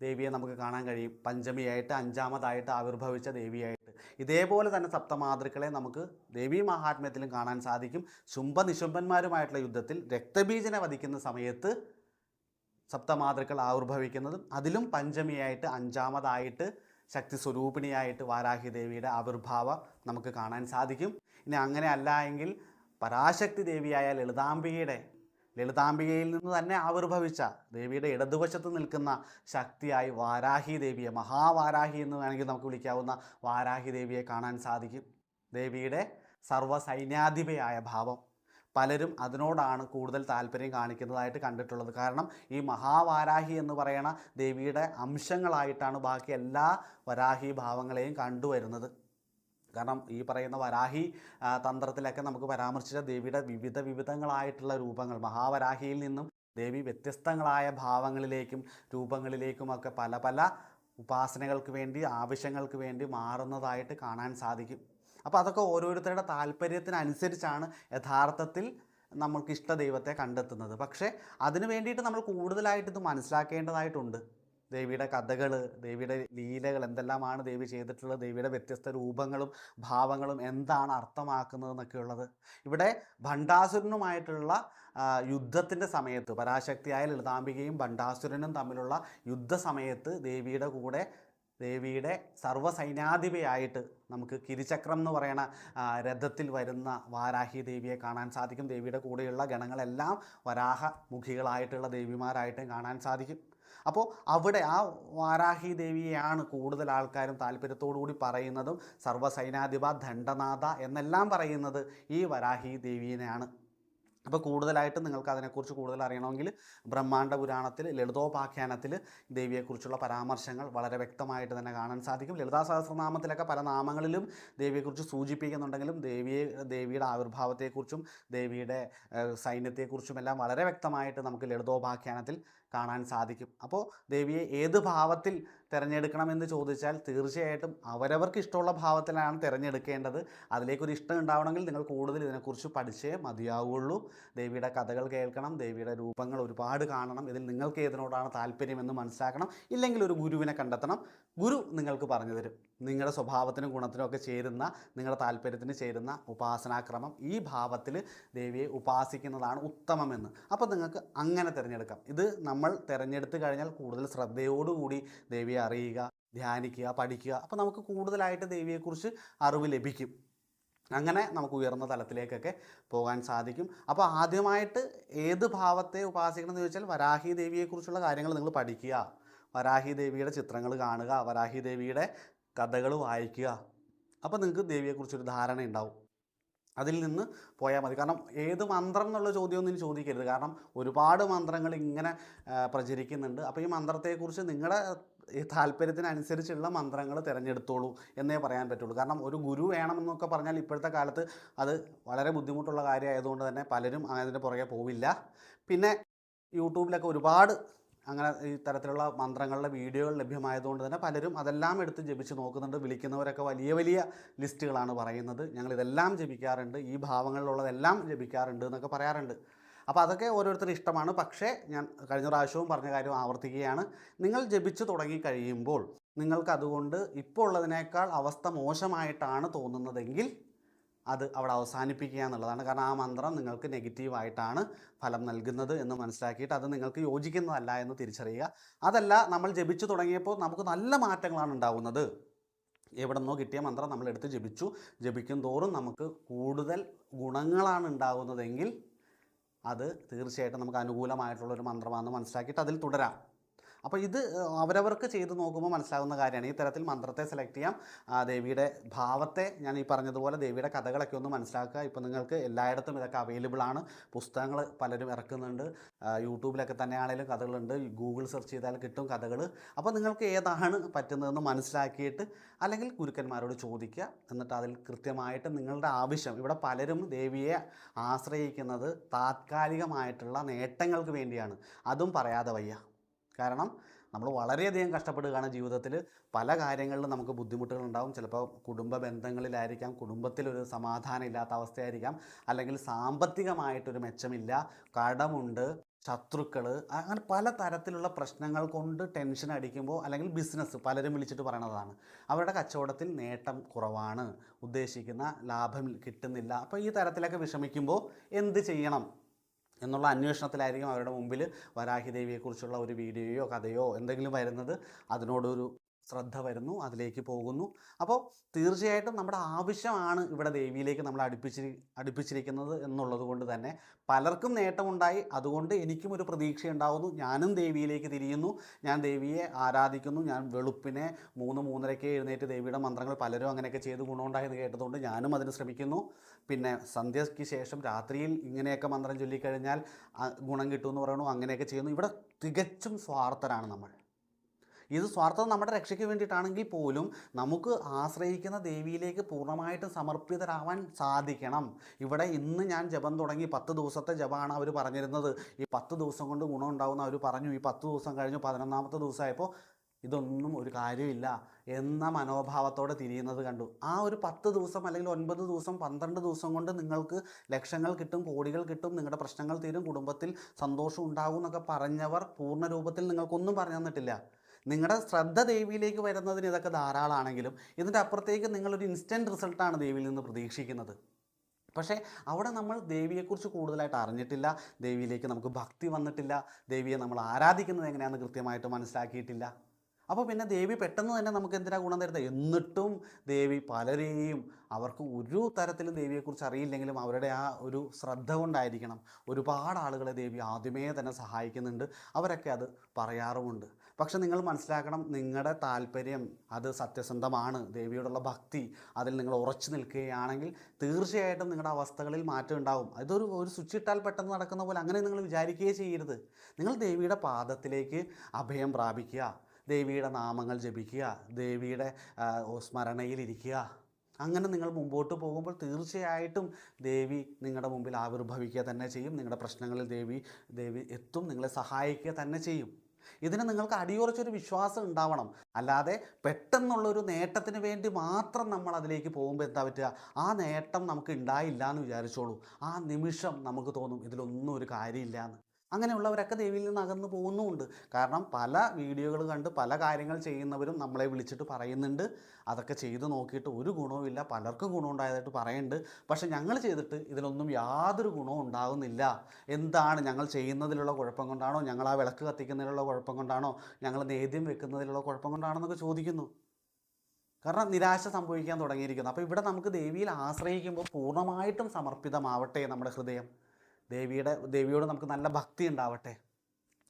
ദേവിയെ നമുക്ക് കാണാൻ കഴിയും. പഞ്ചമിയായിട്ട് അഞ്ചാമതായിട്ട് ആവിർഭവിച്ച ദേവിയായിട്ട് ഇതേപോലെ തന്നെ സപ്തമാതൃക്കളെ നമുക്ക് ദേവീ മഹാത്മ്യത്തിലും കാണാൻ സാധിക്കും. ശുംഭ നിശുംഭന്മാരുമായിട്ടുള്ള യുദ്ധത്തിൽ രക്തബീജനെ വധിക്കുന്ന സമയത്ത് സപ്തമാതൃക്കൾ ആവിർഭവിക്കുന്നതും അതിലും പഞ്ചമിയായിട്ട് അഞ്ചാമതായിട്ട് ശക്തി സ്വരൂപിണിയായിട്ട് വാരാഹി ദേവിയുടെ ആവിർഭാവം നമുക്ക് കാണാൻ സാധിക്കും. ഇനി അങ്ങനെ അല്ല എങ്കിൽ പരാശക്തി ദേവിയായ ലളിതാംബികയുടെ ലളിതാംബികയിൽ നിന്ന് തന്നെ ആവിർഭവിച്ച ദേവിയുടെ ഇടതുവശത്ത് നിൽക്കുന്ന ശക്തിയായി വാരാഹി ദേവിയെ മഹാവാരാഹി എന്ന് വേണമെങ്കിൽ നമുക്ക് വിളിക്കാവുന്ന വാരാഹി ദേവിയെ കാണാൻ സാധിക്കും. ദേവിയുടെ സർവസൈന്യാധിപയായ ഭാവം. പലരും അതിനോടാണ് കൂടുതൽ താല്പര്യം കാണിക്കുന്നതായിട്ട് കണ്ടിട്ടുള്ളത്. കാരണം ഈ മഹാവാരാഹി എന്ന് പറയുന്ന ദേവിയുടെ അംശങ്ങളായിട്ടാണ് ബാക്കി എല്ലാ വരാഹി ഭാവങ്ങളെയും കണ്ടുവരുന്നത്. കാരണം ഈ പറയുന്ന വരാഹി തന്ത്രത്തിലൊക്കെ നമുക്ക് പരാമർശിച്ച ദേവിയുടെ വിവിധ വിവിധങ്ങളായിട്ടുള്ള രൂപങ്ങൾ മഹാവരാഹിയിൽ നിന്നും ദേവി വ്യത്യസ്തങ്ങളായ ഭാവങ്ങളിലേക്കും രൂപങ്ങളിലേക്കുമൊക്കെ പല പല ഉപാസനകൾക്ക് വേണ്ടി ആവശ്യങ്ങൾക്ക് വേണ്ടി മാറുന്നതായിട്ട് കാണാൻ സാധിക്കും. അപ്പോൾ അതൊക്കെ ഓരോരുത്തരുടെ താല്പര്യത്തിനനുസരിച്ചാണ് യഥാർത്ഥത്തിൽ നമ്മൾക്ക് ഇഷ്ട ദൈവത്തെ കണ്ടെത്തുന്നത്. പക്ഷേ അതിന് വേണ്ടിയിട്ട് നമ്മൾ കൂടുതലായിട്ട് ഇത് മനസ്സിലാക്കേണ്ടതായിട്ടുണ്ട്. ദേവിയുടെ കഥകൾ ദേവിയുടെ ലീലകൾ എന്തെല്ലാമാണ് ദേവി ചെയ്തിട്ടുള്ളത് ദേവിയുടെ വ്യത്യസ്ത രൂപങ്ങളും ഭാവങ്ങളും എന്താണ് അർത്ഥമാക്കുന്നത് എന്നൊക്കെയുള്ളത്. ഇവിടെ ഭണ്ഡാസുരനുമായിട്ടുള്ള യുദ്ധത്തിന്റെ സമയത്ത് പരാശക്തിയായ ലളിതാംബികയും ഭണ്ഡാസുരനും തമ്മിലുള്ള യുദ്ധസമയത്ത് ദേവിയുടെ കൂടെ ദേവിയുടെ സർവസൈനാധിപയായിട്ട് നമുക്ക് കിരിചക്രം എന്ന് പറയുന്ന രഥത്തിൽ വരുന്ന വാരാഹി ദേവിയെ കാണാൻ സാധിക്കും. ദേവിയുടെ കൂടെയുള്ള ഗണങ്ങളെല്ലാം വരാഹ മുഖികളായിട്ടുള്ള ദേവിമാരായിട്ടും കാണാൻ സാധിക്കും. അപ്പോൾ അവിടെ ആ വാരാഹി ദേവിയെയാണ് കൂടുതൽ ആൾക്കാരും താല്പര്യത്തോടുകൂടി പറയുന്നതും സർവസൈനാധിപ ദണ്ഡനാഥ എന്നെല്ലാം പറയുന്നത് ഈ വരാഹി ദേവിയെയാണ് അപ്പോൾ കൂടുതലായിട്ട് നിങ്ങൾക്ക് അതിനെക്കുറിച്ച് കൂടുതൽ അറിയണമെങ്കിൽ ബ്രഹ്മാണ്ട പുരാണത്തിൽ ലളിതോപാഖ്യാനത്തിൽ ദേവിയെക്കുറിച്ചുള്ള പരാമർശങ്ങൾ വളരെ വ്യക്തമായിട്ട് തന്നെ കാണാൻ സാധിക്കും. ലളിതാ സഹസ്രനാമത്തിലൊക്കെ പല നാമങ്ങളിലും ദേവിയെക്കുറിച്ച് സൂചിപ്പിക്കുന്നുണ്ടെങ്കിലും ദേവിയെ ദേവിയുടെ ആവിർഭാവത്തെക്കുറിച്ചും ദേവിയുടെ സൈന്യത്തെക്കുറിച്ചും എല്ലാം വളരെ വ്യക്തമായിട്ട് നമുക്ക് ലളിതോപാഖ്യാനത്തിൽ കാണാൻ സാധിക്കും. അപ്പോൾ ദേവിയെ ഏത് ഭാവത്തിൽ തിരഞ്ഞെടുക്കണമെന്ന് ചോദിച്ചാൽ തീർച്ചയായിട്ടും അവരവർക്ക് ഇഷ്ടമുള്ള ഭാവത്തിലാണ് തിരഞ്ഞെടുക്കേണ്ടത്. അതിലേക്കൊരു ഇഷ്ടം ഉണ്ടാവണമെങ്കിൽ നിങ്ങൾ കൂടുതൽ ഇതിനെക്കുറിച്ച് പഠിച്ചേ മതിയാവുള്ളൂ. ദേവിയുടെ കഥകൾ കേൾക്കണം ദേവിയുടെ രൂപങ്ങൾ ഒരുപാട് കാണണം ഇതിൽ നിങ്ങൾക്ക് ഏതിനോടാണ് താല്പര്യമെന്ന് മനസ്സിലാക്കണം ഇല്ലെങ്കിൽ ഒരു ഗുരുവിനെ കണ്ടെത്തണം. ഗുരു നിങ്ങൾക്ക് പറഞ്ഞു തരും. നിങ്ങളുടെ സ്വഭാവത്തിനും ഗുണത്തിനും ഒക്കെ ചേരുന്ന നിങ്ങളുടെ താല്പര്യത്തിന് ചേരുന്ന ഉപാസനാക്രമം ഈ ഭാവത്തിൽ ദേവിയെ ഉപാസിക്കുന്നതാണ് ഉത്തമമെന്ന്. അപ്പോൾ നിങ്ങൾക്ക് അങ്ങനെ തിരഞ്ഞെടുക്കാം. ഇത് നമ്മൾ തിരഞ്ഞെടുത്ത് കഴിഞ്ഞാൽ കൂടുതൽ ശ്രദ്ധയോടുകൂടി ദേവിയെ അറിയുക ധ്യാനിക്കുക പഠിക്കുക. അപ്പോൾ നമുക്ക് കൂടുതലായിട്ട് ദേവിയെക്കുറിച്ച് അറിവ് ലഭിക്കും. അങ്ങനെ നമുക്ക് ഉയർന്ന തലത്തിലേക്കൊക്കെ പോകാൻ സാധിക്കും. അപ്പോൾ ആദ്യമായിട്ട് ഏത് ഭാവത്തെ ഉപാസിക്കണം എന്ന് ചോദിച്ചാൽ വരാഹി ദേവിയെക്കുറിച്ചുള്ള കാര്യങ്ങൾ നിങ്ങൾ പഠിക്കുക. വരാഹി ദേവിയുടെ ചിത്രങ്ങൾ കാണുക വരാഹി ദേവിയുടെ കഥകൾ വായിക്കുക. അപ്പോൾ നിങ്ങൾക്ക് ദേവിയെക്കുറിച്ചൊരു ധാരണ ഉണ്ടാവും അതിൽ നിന്ന് പോയാൽ മതി. കാരണം ഏത് മന്ത്രം എന്നുള്ള ചോദ്യമൊന്നും ചോദിക്കരുത്. കാരണം ഒരുപാട് മന്ത്രങ്ങൾ ഇങ്ങനെ പ്രചരിക്കുന്നുണ്ട്. അപ്പോൾ ഈ മന്ത്രത്തെക്കുറിച്ച് നിങ്ങളുടെ ഈ താല്പര്യത്തിനനുസരിച്ചുള്ള മന്ത്രങ്ങൾ തിരഞ്ഞെടുത്തോളൂ എന്നേ പറയാൻ പറ്റുള്ളൂ. കാരണം ഒരു ഗുരു വേണമെന്നൊക്കെ പറഞ്ഞാൽ ഇപ്പോഴത്തെ കാലത്ത് അത് വളരെ ബുദ്ധിമുട്ടുള്ള കാര്യമായതുകൊണ്ട് തന്നെ പലരും അതിന്റെ പുറകെ പോവില്ല. പിന്നെ യൂട്യൂബിലൊക്കെ ഒരുപാട് അങ്ങനെ ഈ തരത്തിലുള്ള മന്ത്രങ്ങളുടെ വീഡിയോകൾ ലഭ്യമായതുകൊണ്ട് തന്നെ പലരും അതെല്ലാം എടുത്ത് ജപിച്ച് നോക്കുന്നുണ്ട് വിളിക്കുന്നവരൊക്കെ വലിയ വലിയ ലിസ്റ്റുകളാണ് പറയുന്നത്. ഞങ്ങൾ ഇതെല്ലാം ജപിക്കാറുണ്ട് ഈ ഭാവങ്ങളിലുള്ളതെല്ലാം ജപിക്കാറുണ്ട് എന്നൊക്കെ പറയാറുണ്ട്. അപ്പോൾ അതൊക്കെ ഓരോരുത്തരുടെ ഇഷ്ടമാണ്. പക്ഷേ ഞാൻ കഴിഞ്ഞ പ്രാവശ്യവും പറഞ്ഞ കാര്യം ആവർത്തിക്കുകയാണ്. നിങ്ങൾ ജപിച്ചു തുടങ്ങി കഴിയുമ്പോൾ നിങ്ങൾക്ക് അതുകൊണ്ട് ഇപ്പോൾ ഉള്ളതിനേക്കാൾ അവസ്ഥ മോശമായിട്ടാണ് തോന്നുന്നതെങ്കിൽ അത് അവിടെ അവസാനിപ്പിക്കുക എന്നുള്ളതാണ്. കാരണം ആ മന്ത്രം നിങ്ങൾക്ക് നെഗറ്റീവായിട്ടാണ് ഫലം നൽകുന്നത് എന്ന് മനസ്സിലാക്കിയിട്ട് അത് നിങ്ങൾക്ക് യോജിക്കുന്നതല്ല എന്ന് തിരിച്ചറിയുക. അതല്ല നമ്മൾ ജപിച്ചു തുടങ്ങിയപ്പോൾ നമുക്ക് നല്ല മാറ്റങ്ങളാണ് ഉണ്ടാവുന്നത്. എവിടെ നിന്നോ കിട്ടിയ മന്ത്രം നമ്മൾ എടുത്ത് ജപിച്ചു. ജപിക്കും തോറും നമുക്ക് കൂടുതൽ ഗുണങ്ങളാണ് ഉണ്ടാകുന്നതെങ്കിൽ അത് തീർച്ചയായിട്ടും നമുക്ക് അനുകൂലമായിട്ടുള്ളൊരു മന്ത്രമാണെന്ന് മനസ്സിലാക്കിയിട്ട് അതിൽ തുടരാം. അപ്പോൾ ഇത് അവരവർക്ക് ചെയ്ത് നോക്കുമ്പോൾ മനസ്സിലാകുന്ന കാര്യമാണ്. ഈ തരത്തിൽ മന്ത്രത്തെ സെലക്ട് ചെയ്യാം. ദേവിയുടെ ഭാവത്തെ ഞാൻ ഈ പറഞ്ഞതുപോലെ ദേവിയുടെ കഥകളൊക്കെ ഒന്ന് മനസ്സിലാക്കുക. ഇപ്പോൾ നിങ്ങൾക്ക് എല്ലായിടത്തും ഇതൊക്കെ അവൈലബിൾ ആണ്. പുസ്തകങ്ങൾ പലരും ഇറക്കുന്നുണ്ട്. യൂട്യൂബിലൊക്കെ തന്നെയാണെങ്കിലും കഥകളുണ്ട്. ഗൂഗിൾ സെർച്ച് ചെയ്താൽ കിട്ടും കഥകൾ അപ്പോൾ നിങ്ങൾക്ക് ഏതാണ് പറ്റുന്നതെന്ന് മനസ്സിലാക്കിയിട്ട് അല്ലെങ്കിൽ ഗുരുക്കന്മാരോട് ചോദിക്കുക. എന്നിട്ട് അതിൽ കൃത്യമായിട്ട് നിങ്ങളുടെ ആവശ്യം ഇവിടെ പലരും ദേവിയെ ആശ്രയിക്കുന്നത് താത്കാലികമായിട്ടുള്ള നേട്ടങ്ങൾക്ക് വേണ്ടിയാണ്. അതും പറയാതെ വയ്യ. കാരണം നമ്മൾ വളരെയധികം കഷ്ടപ്പെടുകയാണ് ജീവിതത്തിൽ. പല കാര്യങ്ങളിലും നമുക്ക് ബുദ്ധിമുട്ടുകൾ ഉണ്ടാവും ചിലപ്പോൾ കുടുംബ ബന്ധങ്ങളിലായിരിക്കാം കുടുംബത്തിലൊരു സമാധാനം ഇല്ലാത്ത അവസ്ഥയായിരിക്കാം അല്ലെങ്കിൽ സാമ്പത്തികമായിട്ടൊരു മെച്ചമില്ല കടമുണ്ട് ശത്രുക്കൾ അങ്ങനെ പല തരത്തിലുള്ള പ്രശ്നങ്ങൾ കൊണ്ട് ടെൻഷൻ അടിക്കുമ്പോൾ അല്ലെങ്കിൽ ബിസിനസ് പലരും വിളിച്ചിട്ട് പറയണതാണ്. അവരുടെ കച്ചവടത്തിൽ നേട്ടം കുറവാണ് ഉദ്ദേശിക്കുന്ന ലാഭം കിട്ടുന്നില്ല. അപ്പോൾ ഈ തരത്തിലൊക്കെ വിഷമിക്കുമ്പോൾ എന്ത് ചെയ്യണം? എന്നുള്ള അന്വേഷണത്തിലായിരിക്കും അവരുടെ മുമ്പിൽ വരാഹിദേവിയെക്കുറിച്ചുള്ള ഒരു വീഡിയോയോ കഥയോ എന്തെങ്കിലും വരുന്നത്. അതിനോടൊരു ശ്രദ്ധ വരുന്നു അതിലേക്ക് പോകുന്നു. അപ്പോൾ തീർച്ചയായിട്ടും നമ്മുടെ ആവശ്യമാണ് ഇവിടെ ദേവിയിലേക്ക് നമ്മൾ അടുപ്പിച്ചി അടുപ്പിച്ചിരിക്കുന്നത് എന്നുള്ളത് കൊണ്ട് തന്നെ പലർക്കും നേട്ടമുണ്ടായി. അതുകൊണ്ട് എനിക്കും ഒരു പ്രതീക്ഷ ഉണ്ടാകുന്നു ഞാനും ദേവിയിലേക്ക് തിരിയുന്നു. ഞാൻ ദേവിയെ ആരാധിക്കുന്നു. ഞാൻ വെളുപ്പിനെ മൂന്ന് മൂന്നരയ്ക്ക് എഴുന്നേറ്റ് ദേവിയുടെ മന്ത്രങ്ങൾ പലരും അങ്ങനെയൊക്കെ ചെയ്ത് ഗുണമുണ്ടായെന്ന് കേട്ടതുകൊണ്ട് ഞാനും അതിന് ശ്രമിക്കുന്നു. പിന്നെ സന്ധ്യയ്ക്ക് ശേഷം രാത്രിയിൽ ഇങ്ങനെയൊക്കെ മന്ത്രം ചൊല്ലിക്കഴിഞ്ഞാൽ ഗുണം കിട്ടുമെന്ന് പറയണു? അങ്ങനെയൊക്കെ ചെയ്യുന്നു. ഇവിടെ തികച്ചും സ്വാർത്ഥരാണ് നമ്മൾ. ഇത് സ്വാർത്ഥത നമ്മുടെ രക്ഷയ്ക്ക് വേണ്ടിയിട്ടാണെങ്കിൽ പോലും നമുക്ക് ആശ്രയിക്കുന്ന ദേവിയിലേക്ക് പൂർണമായിട്ടും സമർപ്പിതരാവാൻ സാധിക്കണം. ഇവിടെ ഇന്ന് ഞാൻ ജപം തുടങ്ങി പത്ത് ദിവസത്തെ ജപമാണ് അവർ പറഞ്ഞിരുന്നത്. ഈ പത്ത് ദിവസം കൊണ്ട് ഗുണം ഉണ്ടാവുന്ന അവർ പറഞ്ഞു. ഈ പത്ത് ദിവസം കഴിഞ്ഞു പതിനൊന്നാമത്തെ ദിവസമായപ്പോൾ ഇതൊന്നും ഒരു കാര്യമില്ല എന്ന മനോഭാവത്തോടെ തിരിയുന്നത് കണ്ടു. ആ ഒരു പത്ത് ദിവസം അല്ലെങ്കിൽ ഒൻപത് ദിവസം പന്ത്രണ്ട് ദിവസം കൊണ്ട് നിങ്ങൾക്ക് ലക്ഷങ്ങൾ കിട്ടും കോടികൾ കിട്ടും നിങ്ങളുടെ പ്രശ്നങ്ങൾ തീരും കുടുംബത്തിൽ സന്തോഷം ഉണ്ടാകും എന്നൊക്കെ പറഞ്ഞവർ പൂർണ രൂപത്തിൽ നിങ്ങൾക്കൊന്നും പറഞ്ഞു തന്നിട്ടില്ല. നിങ്ങളുടെ ശ്രദ്ധ ദേവിയിലേക്ക് വരുന്നതിന് ഇതൊക്കെ ധാരാളമാണെങ്കിലും ഇതിന്റെ അപ്പുറത്തേക്ക് നിങ്ങളൊരു ഇൻസ്റ്റന്റ് റിസൾട്ടാണ് ദേവിയിൽ നിന്ന് പ്രതീക്ഷിക്കുന്നത്. പക്ഷേ അവിടെ നമ്മൾ ദേവിയെക്കുറിച്ച് കൂടുതലായിട്ട് അറിഞ്ഞിട്ടില്ല ദേവിയിലേക്ക് നമുക്ക് ഭക്തി വന്നിട്ടില്ല ദേവിയെ നമ്മൾ ആരാധിക്കുന്നത് എങ്ങനെയാണെന്ന് കൃത്യമായിട്ട് മനസ്സിലാക്കിയിട്ടില്ല. അപ്പോൾ പിന്നെ ദേവി പെട്ടെന്ന് തന്നെ നമുക്ക് എന്തിനാ ഗുണം തരുന്നത്? എന്നിട്ടും ദേവി പലരെയും അവർക്ക് ഒരു തരത്തിലും ദേവിയെക്കുറിച്ച് അറിയില്ലെങ്കിലും അവരുടെ ആ ഒരു ശ്രദ്ധ കൊണ്ടായിരിക്കണം. ഒരുപാട് ആളുകളെ ദേവി ആദ്യമേ തന്നെ സഹായിക്കുന്നുണ്ട്. അവരൊക്കെ അത് പറയാറുമുണ്ട്. പക്ഷെ നിങ്ങൾ മനസ്സിലാക്കണം നിങ്ങളുടെ താല്പര്യം അത് സത്യസന്ധമാണ്. ദേവിയോടുള്ള ഭക്തി അതിൽ നിങ്ങൾ ഉറച്ചു നിൽക്കുകയാണെങ്കിൽ തീർച്ചയായിട്ടും നിങ്ങളുടെ അവസ്ഥകളിൽ മാറ്റം ഉണ്ടാവും. അതൊരു ഒരു സ്വിച്ച് ഇട്ടാൽ പെട്ടെന്ന് നടക്കുന്ന പോലെ അങ്ങനെ നിങ്ങൾ വിചാരിക്കുകയേ ചെയ്യരുത്. നിങ്ങൾ ദേവിയുടെ പാദത്തിലേക്ക് അഭയം പ്രാപിക്കുക. ദേവിയുടെ നാമങ്ങൾ ജപിക്കുക ദേവിയുടെ സ്മരണയിലിരിക്കുക. അങ്ങനെ നിങ്ങൾ മുമ്പോട്ട് പോകുമ്പോൾ തീർച്ചയായിട്ടും ദേവി നിങ്ങളുടെ മുമ്പിൽ ആവിർഭവിക്കുക തന്നെ ചെയ്യും. നിങ്ങളുടെ പ്രശ്നങ്ങളിൽ ദേവി ദേവി എത്തും നിങ്ങളെ സഹായിക്കുക തന്നെ ചെയ്യും. ഇതിന് നിങ്ങൾക്ക് അടിയുറച്ചൊരു വിശ്വാസം ഉണ്ടാവണം. അല്ലാതെ പെട്ടെന്നുള്ളൊരു നേട്ടത്തിന് വേണ്ടി മാത്രം നമ്മൾ അതിലേക്ക് പോകുമ്പോൾ എന്താ പറ്റുക? ആ നേട്ടം നമുക്ക് ഉണ്ടായില്ല എന്ന് വിചാരിച്ചോളൂ. ആ നിമിഷം നമുക്ക് തോന്നും ഇതിലൊന്നും ഒരു കാര്യമില്ല എന്ന്. അങ്ങനെയുള്ളവരൊക്കെ ദേവിയിൽ നിന്ന് അകന്നു പോകുന്നുമുണ്ട്. കാരണം പല വീഡിയോകൾ കണ്ട് പല കാര്യങ്ങൾ ചെയ്യുന്നവരും നമ്മളെ വിളിച്ചിട്ട് പറയുന്നുണ്ട്. അതൊക്കെ ചെയ്ത് നോക്കിയിട്ട് ഒരു ഗുണവുമില്ല പലർക്കും ഗുണമുണ്ടായതായിട്ട് പറയുന്നുണ്ട്. പക്ഷെ ഞങ്ങൾ ചെയ്തിട്ട് ഇതിലൊന്നും യാതൊരു ഗുണവും ഉണ്ടാകുന്നില്ല എന്താണ് ഞങ്ങൾ ചെയ്യുന്നതിലുള്ള കുഴപ്പം കൊണ്ടാണോ? ഞങ്ങൾ ആ വിളക്ക് കത്തിക്കുന്നതിലുള്ള കുഴപ്പം കൊണ്ടാണോ? ഞങ്ങൾ നേദ്യം വെക്കുന്നതിലുള്ള കുഴപ്പം കൊണ്ടാണോ എന്നൊക്കെ ചോദിക്കുന്നു. കാരണം നിരാശ സംഭവിക്കാൻ തുടങ്ങിയിരിക്കുന്നു. അപ്പോൾ ഇവിടെ നമുക്ക് ദേവിയിൽ ആശ്രയിക്കുമ്പോൾ പൂർണമായിട്ടും സമർപ്പിതമാവട്ടെ നമ്മുടെ ഹൃദയം. ദേവിയുടെ ദേവിയോട് നമുക്ക് നല്ല ഭക്തി ഉണ്ടാവട്ടെ.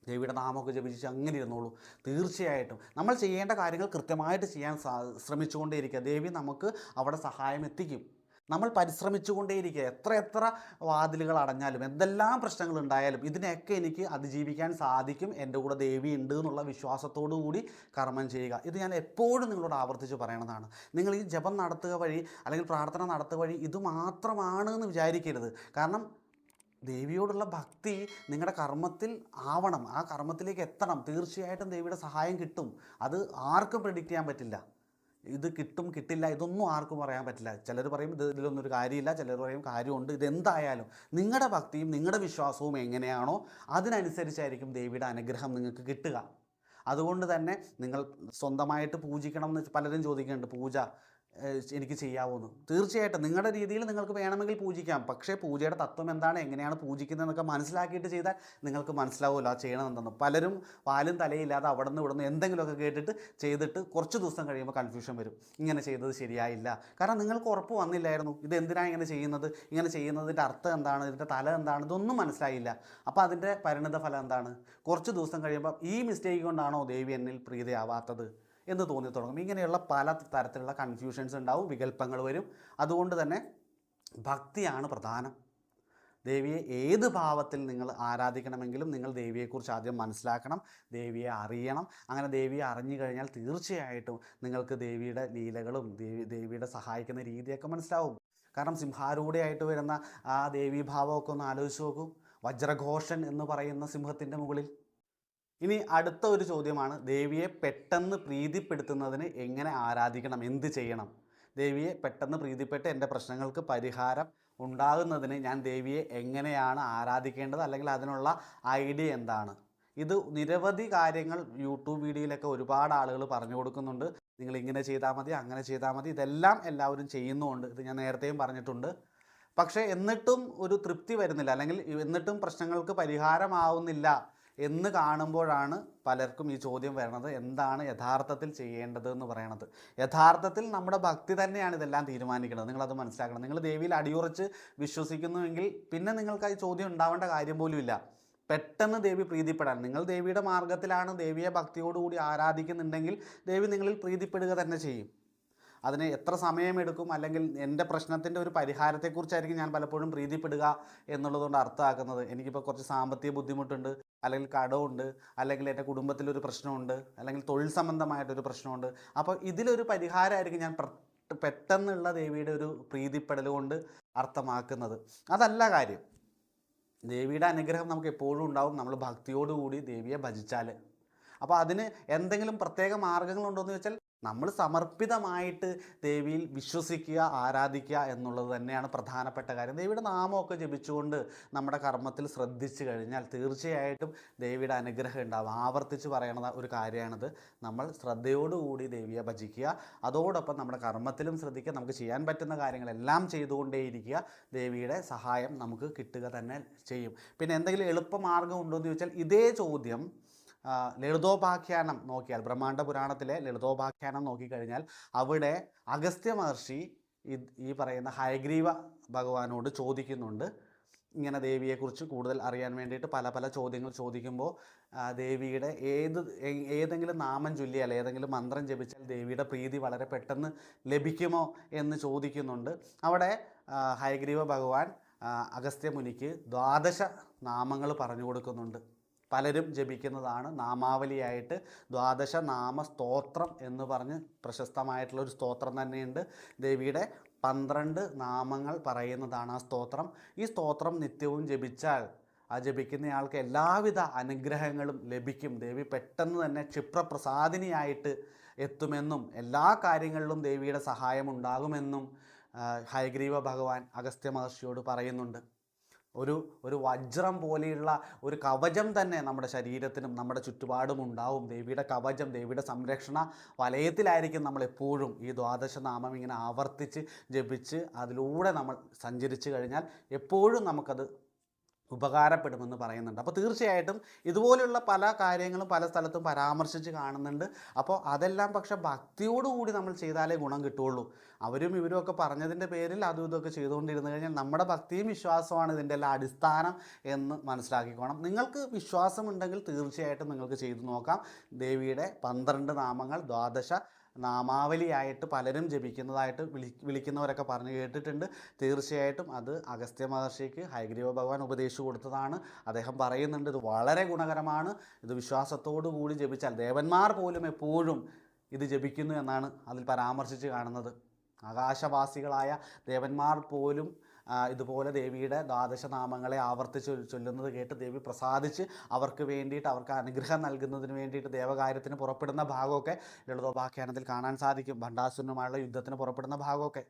ദേവിയുടെ നാമമൊക്കെ ജപിച്ച് അങ്ങനെ ഇരുന്നോളൂ. തീർച്ചയായിട്ടും നമ്മൾ ചെയ്യേണ്ട കാര്യങ്ങൾ കൃത്യമായിട്ട് ചെയ്യാൻ ശ്രമിച്ചുകൊണ്ടേയിരിക്കുക. ദേവി നമുക്ക് അവിടെ സഹായം എത്തിക്കും. നമ്മൾ പരിശ്രമിച്ചുകൊണ്ടേയിരിക്കുക. എത്ര എത്ര വാതിലുകൾ അടഞ്ഞാലും എന്തെല്ലാം പ്രശ്നങ്ങൾ ഉണ്ടായാലും ഇതിനെയൊക്കെ എനിക്ക് അതിജീവിക്കാൻ സാധിക്കും. എന്റെ കൂടെ ദേവി ഉണ്ട് എന്നുള്ള വിശ്വാസത്തോടു കൂടി കർമ്മം ചെയ്യുക. ഇത് ഞാൻ എപ്പോഴും നിങ്ങളോട് ആവർത്തിച്ച് പറയണതാണ്. നിങ്ങൾ ഈ ജപം നടത്തുക വഴി അല്ലെങ്കിൽ പ്രാർത്ഥന നടത്തുക വഴി ഇത് മാത്രമാണ് എന്ന് വിചാരിക്കരുത്. കാരണം ദേവിയോടുള്ള ഭക്തി നിങ്ങളുടെ കർമ്മത്തിൽ ആവണം. ആ കർമ്മത്തിലേക്ക് എത്തണം. തീർച്ചയായിട്ടും ദേവിയുടെ സഹായം കിട്ടും. അത് ആർക്കും പ്രെഡിക്റ്റ് ചെയ്യാൻ പറ്റില്ല. ഇത് കിട്ടും കിട്ടില്ല ഇതൊന്നും ആർക്കും പറയാൻ പറ്റില്ല. ചിലർ പറയും ഇത് ഇതിലൊന്നും ഒരു കാര്യമില്ല. ചിലർ പറയും കാര്യമുണ്ട്. ഇതെന്തായാലും നിങ്ങളുടെ ഭക്തിയും നിങ്ങളുടെ വിശ്വാസവും എങ്ങനെയാണോ അതിനനുസരിച്ചായിരിക്കും ദേവിയുടെ അനുഗ്രഹം നിങ്ങൾക്ക് കിട്ടുക. അതുകൊണ്ട് തന്നെ നിങ്ങൾ സ്വന്തമായിട്ട് പൂജിക്കണം എന്ന് പലരും ചോദിക്കുന്നുണ്ട്. പൂജ എനിക്ക് ചെയ്യാവുന്നു. തീർച്ചയായിട്ടും നിങ്ങളുടെ രീതിയിൽ നിങ്ങൾക്ക് വേണമെങ്കിൽ പൂജിക്കാം. പക്ഷേ പൂജയുടെ തത്വം എന്താണ്? എങ്ങനെയാണ് പൂജിക്കുന്നതെന്നൊക്കെ മനസ്സിലാക്കിയിട്ട് ചെയ്താൽ നിങ്ങൾക്ക് മനസ്സിലാവുമല്ലോ ആ ചെയ്യണം എന്തെന്ന് പലരും പാലും തലയില്ലാതെ അവിടെ നിന്ന് ഇവിടെ നിന്ന് എന്തെങ്കിലുമൊക്കെ കേട്ടിട്ട് ചെയ്തിട്ട് കുറച്ച് ദിവസം കഴിയുമ്പോൾ കൺഫ്യൂഷൻ വരും. ഇങ്ങനെ ചെയ്തത് ശരിയായില്ല. കാരണം നിങ്ങൾക്ക് ഉറപ്പ് വന്നില്ലായിരുന്നു. ഇത് എന്തിനാണ് ഇങ്ങനെ ചെയ്യുന്നത്? ഇങ്ങനെ ചെയ്യുന്നതിന്റെ അർത്ഥം എന്താണ്? ഇതിന്റെ തല എന്താണ്? ഇതൊന്നും മനസ്സിലായില്ല. അപ്പോൾ അതിന്റെ പരിണിത ഫലം എന്താണ്? കുറച്ച് ദിവസം കഴിയുമ്പോൾ ഈ മിസ്റ്റേക്ക് കൊണ്ടാണോ ദേവി എന്നിൽ പ്രീതിയാവാത്തത്? എന്ന് തോന്നി തുടങ്ങും. ഇങ്ങനെയുള്ള പല തരത്തിലുള്ള കൺഫ്യൂഷൻസ് ഉണ്ടാവും വികല്പങ്ങൾ വരും. അതുകൊണ്ട് തന്നെ ഭക്തിയാണ് പ്രധാനം. ദേവിയെ ഏത് ഭാവത്തിൽ നിങ്ങൾ ആരാധിക്കണമെങ്കിലും നിങ്ങൾ ദേവിയെക്കുറിച്ച് ആദ്യം മനസ്സിലാക്കണം ദേവിയെ അറിയണം. അങ്ങനെ ദേവിയെ അറിഞ്ഞു കഴിഞ്ഞാൽ തീർച്ചയായിട്ടും നിങ്ങൾക്ക് ദേവിയുടെ ലീലകളും ദേവി ദേവിയുടെ സഹായിക്കുന്ന രീതിയൊക്കെ മനസ്സിലാവും. കാരണം സിംഹാരൂഢയായിട്ട് വരുന്ന ആ ദേവീഭാവമൊക്കെ ഒന്ന് ആലോചിച്ച് നോക്കൂ. വജ്രഘോഷൻ എന്ന് പറയുന്ന സിംഹത്തിന്റെ മുകളിൽ. ഇനി അടുത്ത ഒരു ചോദ്യമാണ് ദേവിയെ പെട്ടെന്ന് പ്രീതിപ്പെടുത്തുന്നതിന് എങ്ങനെ ആരാധിക്കണം എന്ത് ചെയ്യണം? ദേവിയെ പെട്ടെന്ന് പ്രീതിപ്പെട്ട് എന്റെ പ്രശ്നങ്ങൾക്ക് പരിഹാരം ഉണ്ടാകുന്നതിന് ഞാൻ ദേവിയെ എങ്ങനെയാണ് ആരാധിക്കേണ്ടത് അല്ലെങ്കിൽ അതിനുള്ള ഐഡിയ എന്താണ്? ഇത് നിരവധി കാര്യങ്ങൾ യൂട്യൂബ് വീഡിയോയിലൊക്കെ ഒരുപാട് ആളുകൾ പറഞ്ഞു കൊടുക്കുന്നുണ്ട്. നിങ്ങൾ ഇങ്ങനെ ചെയ്താൽ മതി അങ്ങനെ ചെയ്താൽ മതി ഇതെല്ലാം എല്ലാവരും ചെയ്യുന്നുമുണ്ട് ഇത് ഞാൻ നേരത്തെയും പറഞ്ഞിട്ടുണ്ട്. പക്ഷേ എന്നിട്ടും ഒരു തൃപ്തി വരുന്നില്ല അല്ലെങ്കിൽ എന്നിട്ടും പ്രശ്നങ്ങൾക്ക് പരിഹാരമാവുന്നില്ല. എന്ന് കാണുമ്പോഴാണ് പലർക്കും ഈ ചോദ്യം വരുന്നത് എന്താണ് യഥാർത്ഥത്തിൽ ചെയ്യേണ്ടത് എന്ന് പറയണത്? യഥാർത്ഥത്തിൽ നമ്മുടെ ഭക്തി തന്നെയാണ് ഇതെല്ലാം തീരുമാനിക്കുന്നത്. നിങ്ങളത് മനസ്സിലാക്കണം. നിങ്ങൾ ദേവിയിൽ അടിയുറച്ച് വിശ്വസിക്കുന്നുവെങ്കിൽ പിന്നെ നിങ്ങൾക്ക് ആ ചോദ്യം ഉണ്ടാവേണ്ട കാര്യം പോലും ഇല്ല. പെട്ടെന്ന് ദേവി പ്രീതിപ്പെടാൻ. നിങ്ങൾ ദേവിയുടെ മാർഗത്തിലാണ് ദേവിയെ ഭക്തിയോടുകൂടി ആരാധിക്കുന്നുണ്ടെങ്കിൽ ദേവി നിങ്ങളിൽ പ്രീതിപ്പെടുക തന്നെ ചെയ്യും. അതിന് എത്ര സമയമെടുക്കും? അല്ലെങ്കിൽ എന്റെ പ്രശ്നത്തിന്റെ ഒരു പരിഹാരത്തെക്കുറിച്ചായിരിക്കും ഞാൻ പലപ്പോഴും പ്രീതിപ്പെടുക എന്നുള്ളതുകൊണ്ട് അർത്ഥമാക്കുന്നത്. എനിക്കിപ്പോൾ കുറച്ച് സാമ്പത്തിക ബുദ്ധിമുട്ടുണ്ട്. അല്ലെങ്കിൽ കടമുണ്ട് അല്ലെങ്കിൽ എന്റെ കുടുംബത്തിലൊരു പ്രശ്നമുണ്ട് അല്ലെങ്കിൽ തൊഴിൽ സംബന്ധമായിട്ടൊരു പ്രശ്നമുണ്ട്. അപ്പോൾ ഇതിലൊരു പരിഹാരമായിരിക്കും ഞാൻ പെട്ടെന്നുള്ള ദേവിയുടെ ഒരു പ്രീതിപ്പെടൽ കൊണ്ട് അർത്ഥമാക്കുന്നത്. അതല്ല കാര്യം ദേവിയുടെ അനുഗ്രഹം നമുക്ക് എപ്പോഴും ഉണ്ടാവും നമ്മൾ ഭക്തിയോടുകൂടി ദേവിയെ ഭജിച്ചാൽ. അപ്പോൾ അതിന് എന്തെങ്കിലും പ്രത്യേക മാർഗങ്ങളുണ്ടോ എന്ന് വെച്ചാൽ നമ്മൾ സമർപ്പിതമായിട്ട് ദേവിയിൽ വിശ്വസിക്കുക ആരാധിക്കുക എന്നുള്ളത് തന്നെയാണ് പ്രധാനപ്പെട്ട കാര്യം. ദേവിയുടെ നാമമൊക്കെ ജപിച്ചുകൊണ്ട് നമ്മുടെ കർമ്മത്തിൽ ശ്രദ്ധിച്ചു കഴിഞ്ഞാൽ തീർച്ചയായിട്ടും ദേവിയുടെ അനുഗ്രഹം ഉണ്ടാവും. ആവർത്തിച്ച് പറയണ ഒരു കാര്യമാണിത്. നമ്മൾ ശ്രദ്ധയോടുകൂടി ദേവിയെ ഭജിക്കുക. അതോടൊപ്പം നമ്മുടെ കർമ്മത്തിലും ശ്രദ്ധിക്കുക. നമുക്ക് ചെയ്യാൻ പറ്റുന്ന കാര്യങ്ങളെല്ലാം ചെയ്തുകൊണ്ടേയിരിക്കുക. ദേവിയുടെ സഹായം നമുക്ക് കിട്ടുക തന്നെ ചെയ്യും. പിന്നെ എന്തെങ്കിലും എളുപ്പമാർഗം ഉണ്ടോ എന്ന് ചോദിച്ചാൽ ഇതേ ചോദ്യം ലളിതോപാഖ്യാനം നോക്കിയാൽ ബ്രഹ്മാണ്ഡ പുരാണത്തിലെ ലളിതോപാഖ്യാനം നോക്കിക്കഴിഞ്ഞാൽ അവിടെ അഗസ്ത്യ മഹർഷി ഈ- പറയുന്ന ഹയഗ്രീവ ഭഗവാനോട് ചോദിക്കുന്നുണ്ട്. ഇങ്ങനെ ദേവിയെക്കുറിച്ച് കൂടുതൽ അറിയാൻ വേണ്ടിയിട്ട് പല പല ചോദ്യങ്ങൾ ചോദിക്കുമ്പോൾ ദേവിയുടെ ഏത് ഏതെങ്കിലും നാമം ചൊല്ലിയാൽ ഏതെങ്കിലും മന്ത്രം ജപിച്ചാൽ ദേവിയുടെ പ്രീതി വളരെ പെട്ടെന്ന് ലഭിക്കുമോ എന്ന് ചോദിക്കുന്നുണ്ട്. അവിടെ ഹയഗ്രീവ ഭഗവാൻ ആ, അഗസ്ത്യ മുനിക്ക് ദ്വാദശ നാമങ്ങൾ പറഞ്ഞു കൊടുക്കുന്നുണ്ട്. പലരും ജപിക്കുന്നതാണ് നാമാവലിയായിട്ട് ദ്വാദശ നാമ സ്തോത്രം എന്ന് പറഞ്ഞ് പ്രശസ്തമായിട്ടുള്ള ഒരു സ്തോത്രം തന്നെയുണ്ട്. ദേവിയുടെ പന്ത്രണ്ട് നാമങ്ങൾ പറയുന്നതാണ് ആ സ്തോത്രം. ഈ സ്തോത്രം നിത്യവും ജപിച്ചാൽ ആ ജപിക്കുന്നയാൾക്ക് എല്ലാവിധ അനുഗ്രഹങ്ങളും ലഭിക്കും. ദേവി പെട്ടെന്ന് തന്നെ ക്ഷിപ്രപ്രസാദിനിയായിട്ട് എത്തുമെന്നും എല്ലാ കാര്യങ്ങളിലും ദേവിയുടെ സഹായമുണ്ടാകുമെന്നും ഹയഗ്രീവ ഭഗവാൻ അഗസ്ത്യ മഹർഷിയോട് പറയുന്നുണ്ട്. ഒരു ഒരു വജ്രം പോലെയുള്ള ഒരു കവചം തന്നെ നമ്മുടെ ശരീരത്തിനും നമ്മുടെ ചുറ്റുപാടും ഉണ്ടാവും. ദേവിയുടെ കവചം ദേവിയുടെ സംരക്ഷണ വലയത്തിലായിരിക്കും നമ്മൾ എപ്പോഴും ഈ ദ്വാദശ നാമം ഇങ്ങനെ ആവർത്തിച്ച് ജപിച്ച് അതിലൂടെ നമ്മൾ സഞ്ചരിച്ചു കഴിഞ്ഞാൽ എപ്പോഴും നമുക്കത് ഉപകാരപ്പെടുമെന്ന് പറയുന്നുണ്ട്. അപ്പോൾ തീർച്ചയായിട്ടും ഇതുപോലെയുള്ള പല കാര്യങ്ങളും പല സ്ഥലത്തും പരാമർശിച്ച് കാണുന്നുണ്ട്. അപ്പോൾ അതെല്ലാം പക്ഷെ ഭക്തിയോടുകൂടി നമ്മൾ ചെയ്താലേ ഗുണം കിട്ടുള്ളൂ അവരും ഇവരും ഒക്കെ പറഞ്ഞതിന്റെ പേരിൽ അതും ഇതൊക്കെ ചെയ്തുകൊണ്ടിരുന്നു കഴിഞ്ഞാൽ നമ്മുടെ ഭക്തിയും വിശ്വാസമാണ് ഇതിന്റെ എല്ലാം അടിസ്ഥാനം എന്ന് മനസ്സിലാക്കിക്കോണം. നിങ്ങൾക്ക് വിശ്വാസമുണ്ടെങ്കിൽ തീർച്ചയായിട്ടും നിങ്ങൾക്ക് ചെയ്തു നോക്കാം. ദേവിയുടെ പന്ത്രണ്ട് നാമങ്ങൾ ദ്വാദശ നാമാവലിയായിട്ട് പലരും ജപിക്കുന്നതായിട്ട് വിളി വിളിക്കുന്നവരൊക്കെ പറഞ്ഞു കേട്ടിട്ടുണ്ട്. തീർച്ചയായിട്ടും അത് അഗസ്ത്യ മഹർഷിക്ക് ഹൈഗ്രീവ ഭഗവാൻ ഉപദേശിച്ചു കൊടുത്തതാണ്. അദ്ദേഹം പറയുന്നുണ്ട് ഇത് വളരെ ഗുണകരമാണ്. ഇത് വിശ്വാസത്തോടു കൂടി ജപിച്ചാൽ ദേവന്മാർ പോലും എപ്പോഴും ഇത് ജപിക്കുന്നു എന്നാണ് അതിൽ പരാമർശിച്ച് കാണുന്നത്. ആകാശവാസികളായ ദേവന്മാർ പോലും ഇതുപോലെ ദേവിയുടെ ദ്വാദശനാമങ്ങളെ ആവർത്തിച്ച് ചൊല്ലുന്നത് കേട്ട് ദേവി പ്രസാദിച്ച് അവർക്ക് വേണ്ടിയിട്ട് അവർക്ക് അനുഗ്രഹം നൽകുന്നതിന് വേണ്ടിയിട്ട് ദേവകാര്യത്തിന് പുറപ്പെടുന്ന ഭാഗമൊക്കെ ലളിതോപാഖ്യാനത്തിൽ കാണാൻ സാധിക്കും. ഭണ്ഡാസുരനുമായുള്ള യുദ്ധത്തിന് പുറപ്പെടുന്ന ഭാഗമൊക്കെ.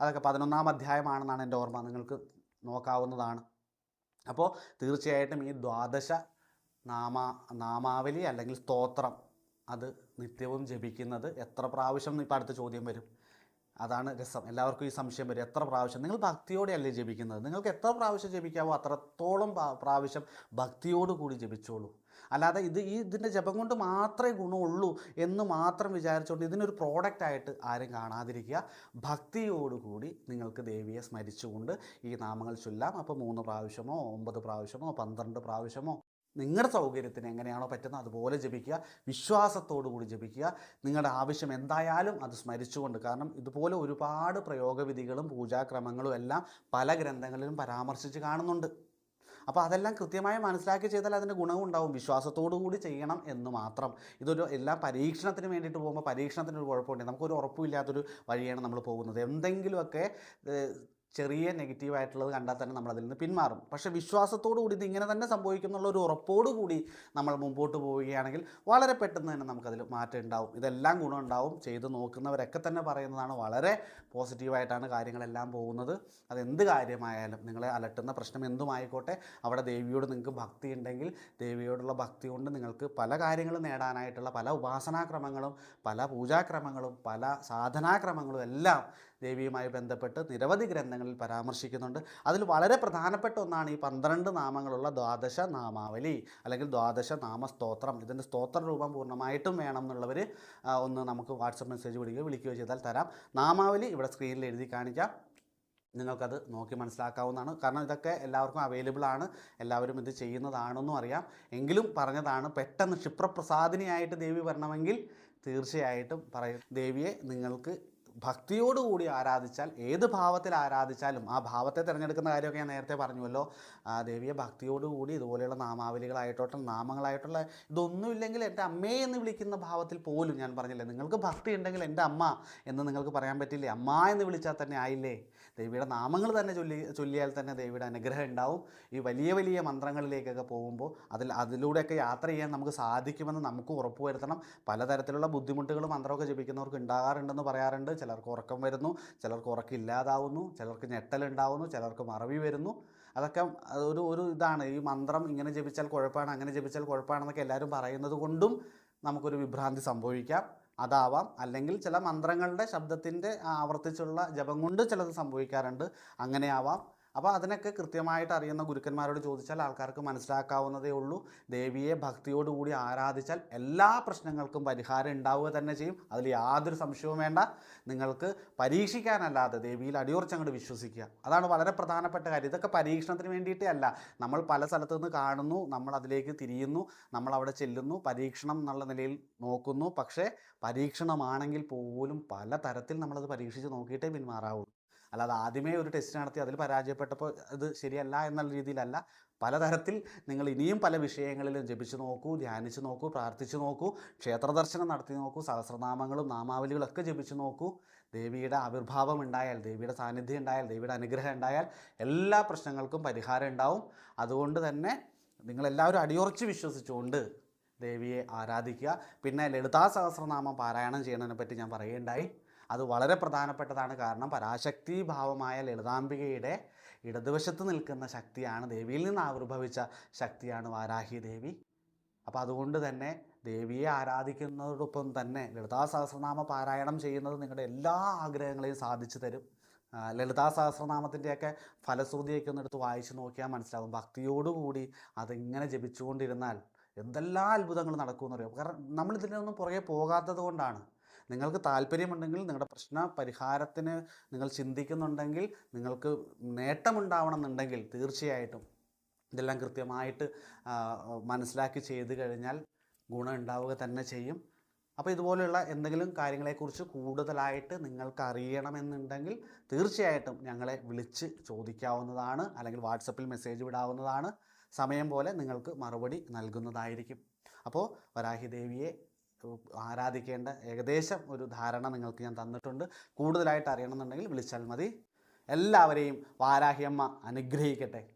അതൊക്കെ പതിനൊന്നാം അധ്യായമാണെന്നാണ് എന്റെ ഓർമ്മ. നിങ്ങൾക്ക് നോക്കാവുന്നതാണ്. അപ്പോൾ തീർച്ചയായിട്ടും ഈ ദ്വാദശ നാമ നാമാവലി അല്ലെങ്കിൽ സ്തോത്രം അത് നിത്യവും ജപിക്കുന്നത് എത്ര പ്രാവശ്യം ഇപ്പോൾ അടുത്ത ചോദ്യം വരും? അതാണ് രസം. എല്ലാവർക്കും ഈ സംശയം വരും. എത്ര പ്രാവശ്യം? നിങ്ങൾ ഭക്തിയോടെയല്ലേ ജപിക്കുന്നത്? നിങ്ങൾക്ക് എത്ര പ്രാവശ്യം ജപിക്കാവോ അത്രത്തോളം പ്രാവശ്യം ഭക്തിയോടുകൂടി ജപിച്ചോളൂ. അല്ലാതെ ഇത് ഈ ഇതിന്റെ ജപം കൊണ്ട് മാത്രമേ ഗുണമുള്ളൂ എന്ന് മാത്രം വിചാരിച്ചുകൊണ്ട് ഇതിനൊരു പ്രോഡക്റ്റ് ആയിട്ട് ആരും കാണാതിരിക്കുക. ഭക്തിയോടുകൂടി നിങ്ങൾക്ക് ദേവിയെ സ്മരിച്ചുകൊണ്ട് ഈ നാമങ്ങൾ ചൊല്ലാം. അപ്പോൾ മൂന്ന് പ്രാവശ്യമോ ഒമ്പത് പ്രാവശ്യമോ പന്ത്രണ്ട് പ്രാവശ്യമോ നിങ്ങളുടെ സൗകര്യത്തിന് എങ്ങനെയാണോ പറ്റുന്നത് അതുപോലെ ജപിക്കുക വിശ്വാസത്തോടു കൂടി ജപിക്കുക. നിങ്ങളുടെ ആവശ്യം എന്തായാലും അത് സ്മരിച്ചുകൊണ്ട് കാരണം ഇതുപോലെ ഒരുപാട് പ്രയോഗവിധികളും പൂജാക്രമങ്ങളും എല്ലാം പല ഗ്രന്ഥങ്ങളിലും പരാമർശിച്ച് കാണുന്നുണ്ട്. അപ്പോൾ അതെല്ലാം കൃത്യമായി മനസ്സിലാക്കി ചെയ്താൽ അതിന്റെ ഗുണവും ഉണ്ടാവും. വിശ്വാസത്തോടു കൂടി ചെയ്യണം എന്ന് മാത്രം. ഇതൊരു എല്ലാ പരീക്ഷണത്തിന് വേണ്ടിയിട്ട് പോകുമ്പോൾ പരീക്ഷണത്തിനൊരു കുഴപ്പമുണ്ട്. നമുക്കൊരു ഉറപ്പുമില്ലാത്തൊരു വഴിയാണ് നമ്മൾ പോകുന്നത്. എന്തെങ്കിലുമൊക്കെ ഏഹ്, നെഗറ്റീവ് ആയിട്ടുള്ളത് കണ്ടാൽ തന്നെ നമ്മൾ അതിൽ നിന്ന് പിന്മാറും. പക്ഷേ വിശ്വാസത്തോടു കൂടി ഇങ്ങനെ തന്നെ സംഭവിക്കും എന്നുള്ള ഒരു ഉറപ്പോടു കൂടി നമ്മൾ മുമ്പോട്ട് പോവുകയാണെങ്കിൽ വളരെ പെട്ടെന്ന് തന്നെ നമുക്കതിൽ മാറ്റം ഉണ്ടാവും. ഇതെല്ലാം ഗുണം ഉണ്ടാവും. ചെയ്ത് നോക്കുന്നവരൊക്കെ തന്നെ പറയുന്നതാണ് വളരെ പോസിറ്റീവായിട്ടാണ് കാര്യങ്ങളെല്ലാം പോകുന്നത്. അതെന്ത് കാര്യമായാലും നിങ്ങളെ അലട്ടുന്ന പ്രശ്നം എന്തുമായിക്കോട്ടെ അവിടെ ദേവിയോട് നിങ്ങൾക്ക് ഭക്തി ഉണ്ടെങ്കിൽ ദേവിയോടുള്ള ഭക്തി കൊണ്ട് നിങ്ങൾക്ക് പല കാര്യങ്ങളും നേടാനായിട്ടുള്ള പല ഉപാസനാക്രമങ്ങളും പല പൂജാക്രമങ്ങളും പല സാധനാക്രമങ്ങളും എല്ലാം ദേവിയുമായി ബന്ധപ്പെട്ട് നിരവധി ഗ്രന്ഥങ്ങളിൽ പരാമർശിക്കുന്നുണ്ട്. അതിൽ വളരെ പ്രധാനപ്പെട്ട ഒന്നാണ് ഈ പന്ത്രണ്ട് നാമങ്ങളുള്ള ദ്വാദശ നാമാവലി അല്ലെങ്കിൽ ദ്വാദശ നാമ സ്തോത്രം ഇതിന്റെ സ്തോത്ര രൂപം പൂർണമായിട്ടും വേണം എന്നുള്ളവർ ഒന്ന് നമുക്ക് വാട്സപ്പ് മെസ്സേജ് വിളിക്കുക വിളിക്കുകയോ ചെയ്താൽ തരാം. നാമാവലി ഇവിടെ സ്ക്രീനിൽ എഴുതി കാണിക്കാം. നിങ്ങൾക്കത് നോക്കി മനസ്സിലാക്കാവുന്നതാണ്. കാരണം ഇതൊക്കെ എല്ലാവർക്കും അവൈലബിൾ ആണ്. എല്ലാവരും ഇത് ചെയ്യുന്നതാണെന്നും അറിയാം. എങ്കിലും പറഞ്ഞതാണ് പെട്ടെന്ന് ക്ഷിപ്രപ്രസാദിനിയായിട്ട് ദേവി വരണമെങ്കിൽ തീർച്ചയായിട്ടും പറയും. ദേവിയെ നിങ്ങൾക്ക് ഭക്തിയോടുകൂടി ആരാധിച്ചാൽ ഏത് ഭാവത്തിൽ ആരാധിച്ചാലും ആ ഭാവത്തെ തിരഞ്ഞെടുക്കുന്ന കാര്യമൊക്കെ ഞാൻ നേരത്തെ പറഞ്ഞുവല്ലോ. ദേവിയെ ഭക്തിയോടുകൂടി ഇതുപോലെയുള്ള നാമാവലികളായിട്ടോട്ടെ നാമങ്ങളായിട്ടുള്ള ഇതൊന്നുമില്ലെങ്കിൽ എന്റെ അമ്മയെ എന്ന് വിളിക്കുന്ന ഭാവത്തിൽ പോലും ഞാൻ പറഞ്ഞില്ലേ നിങ്ങൾക്ക് ഭക്തി ഉണ്ടെങ്കിൽ എന്റെ അമ്മ എന്ന് നിങ്ങൾക്ക് പറയാൻ പറ്റില്ലേ? അമ്മ എന്ന് വിളിച്ചാൽ തന്നെ ആയില്ലേ? ദേവിയുടെ നാമങ്ങൾ തന്നെ ചൊല്ലി ചൊല്ലിയാൽ തന്നെ ദേവിയുടെ അനുഗ്രഹം ഉണ്ടാവും. ഈ വലിയ വലിയ മന്ത്രങ്ങളിലേക്കൊക്കെ പോകുമ്പോൾ അതിൽ അതിലൂടെയൊക്കെ യാത്ര ചെയ്യാൻ നമുക്ക് സാധിക്കുമെന്ന് നമുക്ക് ഉറപ്പ് വരുത്തണം. പലതരത്തിലുള്ള ബുദ്ധിമുട്ടുകൾ മന്ത്രമൊക്കെ ജപിക്കുന്നവർക്ക് ഉണ്ടാകാറുണ്ടെന്ന് പറയാറുണ്ട്. ചിലർക്ക് ഉറക്കം വരുന്നു ചിലർക്ക് ഉറക്കില്ലാതാവുന്നു ചിലർക്ക് ഞെട്ടലുണ്ടാവുന്നു ചിലർക്ക് മറവി വരുന്നു. അതൊക്കെ ഒരു ഒരു ഇതാണ്. ഈ മന്ത്രം ഇങ്ങനെ ജപിച്ചാൽ കുഴപ്പമാണ് അങ്ങനെ ജപിച്ചാൽ കുഴപ്പമാണെന്നൊക്കെ എല്ലാവരും പറയുന്നത് കൊണ്ടും നമുക്കൊരു വിഭ്രാന്തി സംഭവിക്കാം. അതാവാം. അല്ലെങ്കിൽ ചില മന്ത്രങ്ങളുടെ ശബ്ദത്തിന്റെ ആവർത്തിച്ചുള്ള ജപം കൊണ്ട് ചിലത് സംഭവിക്കാറുണ്ട്. അങ്ങനെയാവാം. അപ്പോൾ അതിനൊക്കെ കൃത്യമായിട്ട് അറിയുന്ന ഗുരുക്കന്മാരോട് ചോദിച്ചാൽ ആൾക്കാർക്ക് മനസ്സിലാക്കാവുന്നതേ ഉള്ളൂ. ദേവിയെ ഭക്തിയോടുകൂടി ആരാധിച്ചാൽ എല്ലാ പ്രശ്നങ്ങൾക്കും പരിഹാരം ഉണ്ടാവുക തന്നെ ചെയ്യും. അതിൽ യാതൊരു സംശയവും വേണ്ട. നിങ്ങൾക്ക് പരീക്ഷിക്കാനല്ലാതെ ദേവിയിൽ അടിയുറച്ച് അങ്ങോട്ട് വിശ്വസിക്കുക. അതാണ് വളരെ പ്രധാനപ്പെട്ട കാര്യം. ഇതൊക്കെ പരീക്ഷണത്തിന് വേണ്ടിയിട്ടല്ല നമ്മൾ പല സ്ഥലത്തു നിന്ന് കാണുന്നു നമ്മൾ അതിലേക്ക് തിരിയുന്നു നമ്മൾ അവിടെ ചെല്ലുന്നു പരീക്ഷണം എന്നുള്ള നിലയിൽ നോക്കുന്നു. പക്ഷേ പരീക്ഷണമാണെങ്കിൽ പോലും പല തരത്തിൽ നമ്മളത് പരീക്ഷിച്ച് നോക്കിയിട്ടേ പിന്മാറാവുള്ളൂ അല്ലാതെ ആദ്യമേ ഒരു ടെസ്റ്റ് നടത്തി അതിൽ പരാജയപ്പെട്ടപ്പോൾ അത് ശരിയല്ല എന്നുള്ള രീതിയിലല്ല. പലതരത്തിൽ നിങ്ങൾ ഇനിയും പല വിഷയങ്ങളിലും ജപിച്ചു നോക്കൂ ധ്യാനിച്ചു നോക്കൂ പ്രാർത്ഥിച്ചു നോക്കൂ ക്ഷേത്ര ദർശനം നടത്തി നോക്കൂ സഹസ്രനാമങ്ങളും നാമാവലികളൊക്കെ ജപിച്ചു നോക്കൂ. ദേവിയുടെ ആവിർഭാവം ഉണ്ടായാൽ ദേവിയുടെ സാന്നിധ്യം ഉണ്ടായാൽ ദേവിയുടെ അനുഗ്രഹം ഉണ്ടായാൽ എല്ലാ പ്രശ്നങ്ങൾക്കും പരിഹാരം ഉണ്ടാവും. അതുകൊണ്ട് തന്നെ നിങ്ങളെല്ലാവരും അടിയുറച്ച് വിശ്വസിച്ചുകൊണ്ട് ദേവിയെ ആരാധിക്കുക. പിന്നെ ലളിതാ സഹസ്രനാമം പാരായണം ചെയ്യുന്നതിനെ പറ്റി ഞാൻ പറയുകയുണ്ടായി. അത് വളരെ പ്രധാനപ്പെട്ടതാണ് കാരണം പരാശക്തി ഭാവമായ ലളിതാംബികയുടെ ഇടതുവശത്ത് നിൽക്കുന്ന ശക്തിയാണ് ദേവിയിൽ നിന്ന് ആവിർഭവിച്ച ശക്തിയാണ് വാരാഹി ദേവി. അപ്പോൾ അതുകൊണ്ട് തന്നെ ദേവിയെ ആരാധിക്കുന്നതോടൊപ്പം തന്നെ ലളിതാ സഹസ്രനാമ പാരായണം ചെയ്യുന്നത് നിങ്ങളുടെ എല്ലാ ആഗ്രഹങ്ങളെയും സാധിച്ചു തരും. ലളിതാ സഹസ്രനാമത്തിന്റെയൊക്കെ ഫലശ്രുതിയൊക്കെ ഒന്നെടുത്ത് വായിച്ചു നോക്കിയാൽ മനസ്സിലാവും. ഭക്തിയോടുകൂടി അതിങ്ങനെ ജപിച്ചുകൊണ്ടിരുന്നാൽ എന്തെല്ലാം അത്ഭുതങ്ങൾ നടക്കുമെന്ന് അറിയാം. കാരണം നമ്മൾ ഇതിനൊന്നും പുറകെ പോകാത്തത് കൊണ്ടാണ്. നിങ്ങൾക്ക് താല്പര്യമുണ്ടെങ്കിൽ നിങ്ങളുടെ പ്രശ്ന പരിഹാരത്തിന് നിങ്ങൾ ചിന്തിക്കുന്നുണ്ടെങ്കിൽ നിങ്ങൾക്ക് നേട്ടമുണ്ടാവണം എന്നുണ്ടെങ്കിൽ തീർച്ചയായിട്ടും ഇതെല്ലാം കൃത്യമായിട്ട് മനസ്സിലാക്കി ചെയ്തു കഴിഞ്ഞാൽ ഗുണം ഉണ്ടാവുക തന്നെ ചെയ്യും. അപ്പോൾ ഇതുപോലെയുള്ള എന്തെങ്കിലും കാര്യങ്ങളെക്കുറിച്ച് കൂടുതലായിട്ട് നിങ്ങൾക്ക് അറിയണമെന്നുണ്ടെങ്കിൽ തീർച്ചയായിട്ടും ഞങ്ങളെ വിളിച്ച് ചോദിക്കാവുന്നതാണ് അല്ലെങ്കിൽ വാട്സപ്പിൽ മെസ്സേജ് വിടാവുന്നതാണ്. സമയം പോലെ നിങ്ങൾക്ക് മറുപടി നൽകുന്നതായിരിക്കും. അപ്പോൾ വരാഹി ദേവിയെ ആരാധിക്കേണ്ട ഏകദേശം ഒരു ധാരണ നിങ്ങൾക്ക് ഞാൻ തന്നിട്ടുണ്ട്. കൂടുതലായിട്ട് അറിയണമെന്നുണ്ടെങ്കിൽ വിളിച്ചാൽ മതി. എല്ലാവരെയും വാരാഹിയമ്മ അനുഗ്രഹിക്കട്ടെ.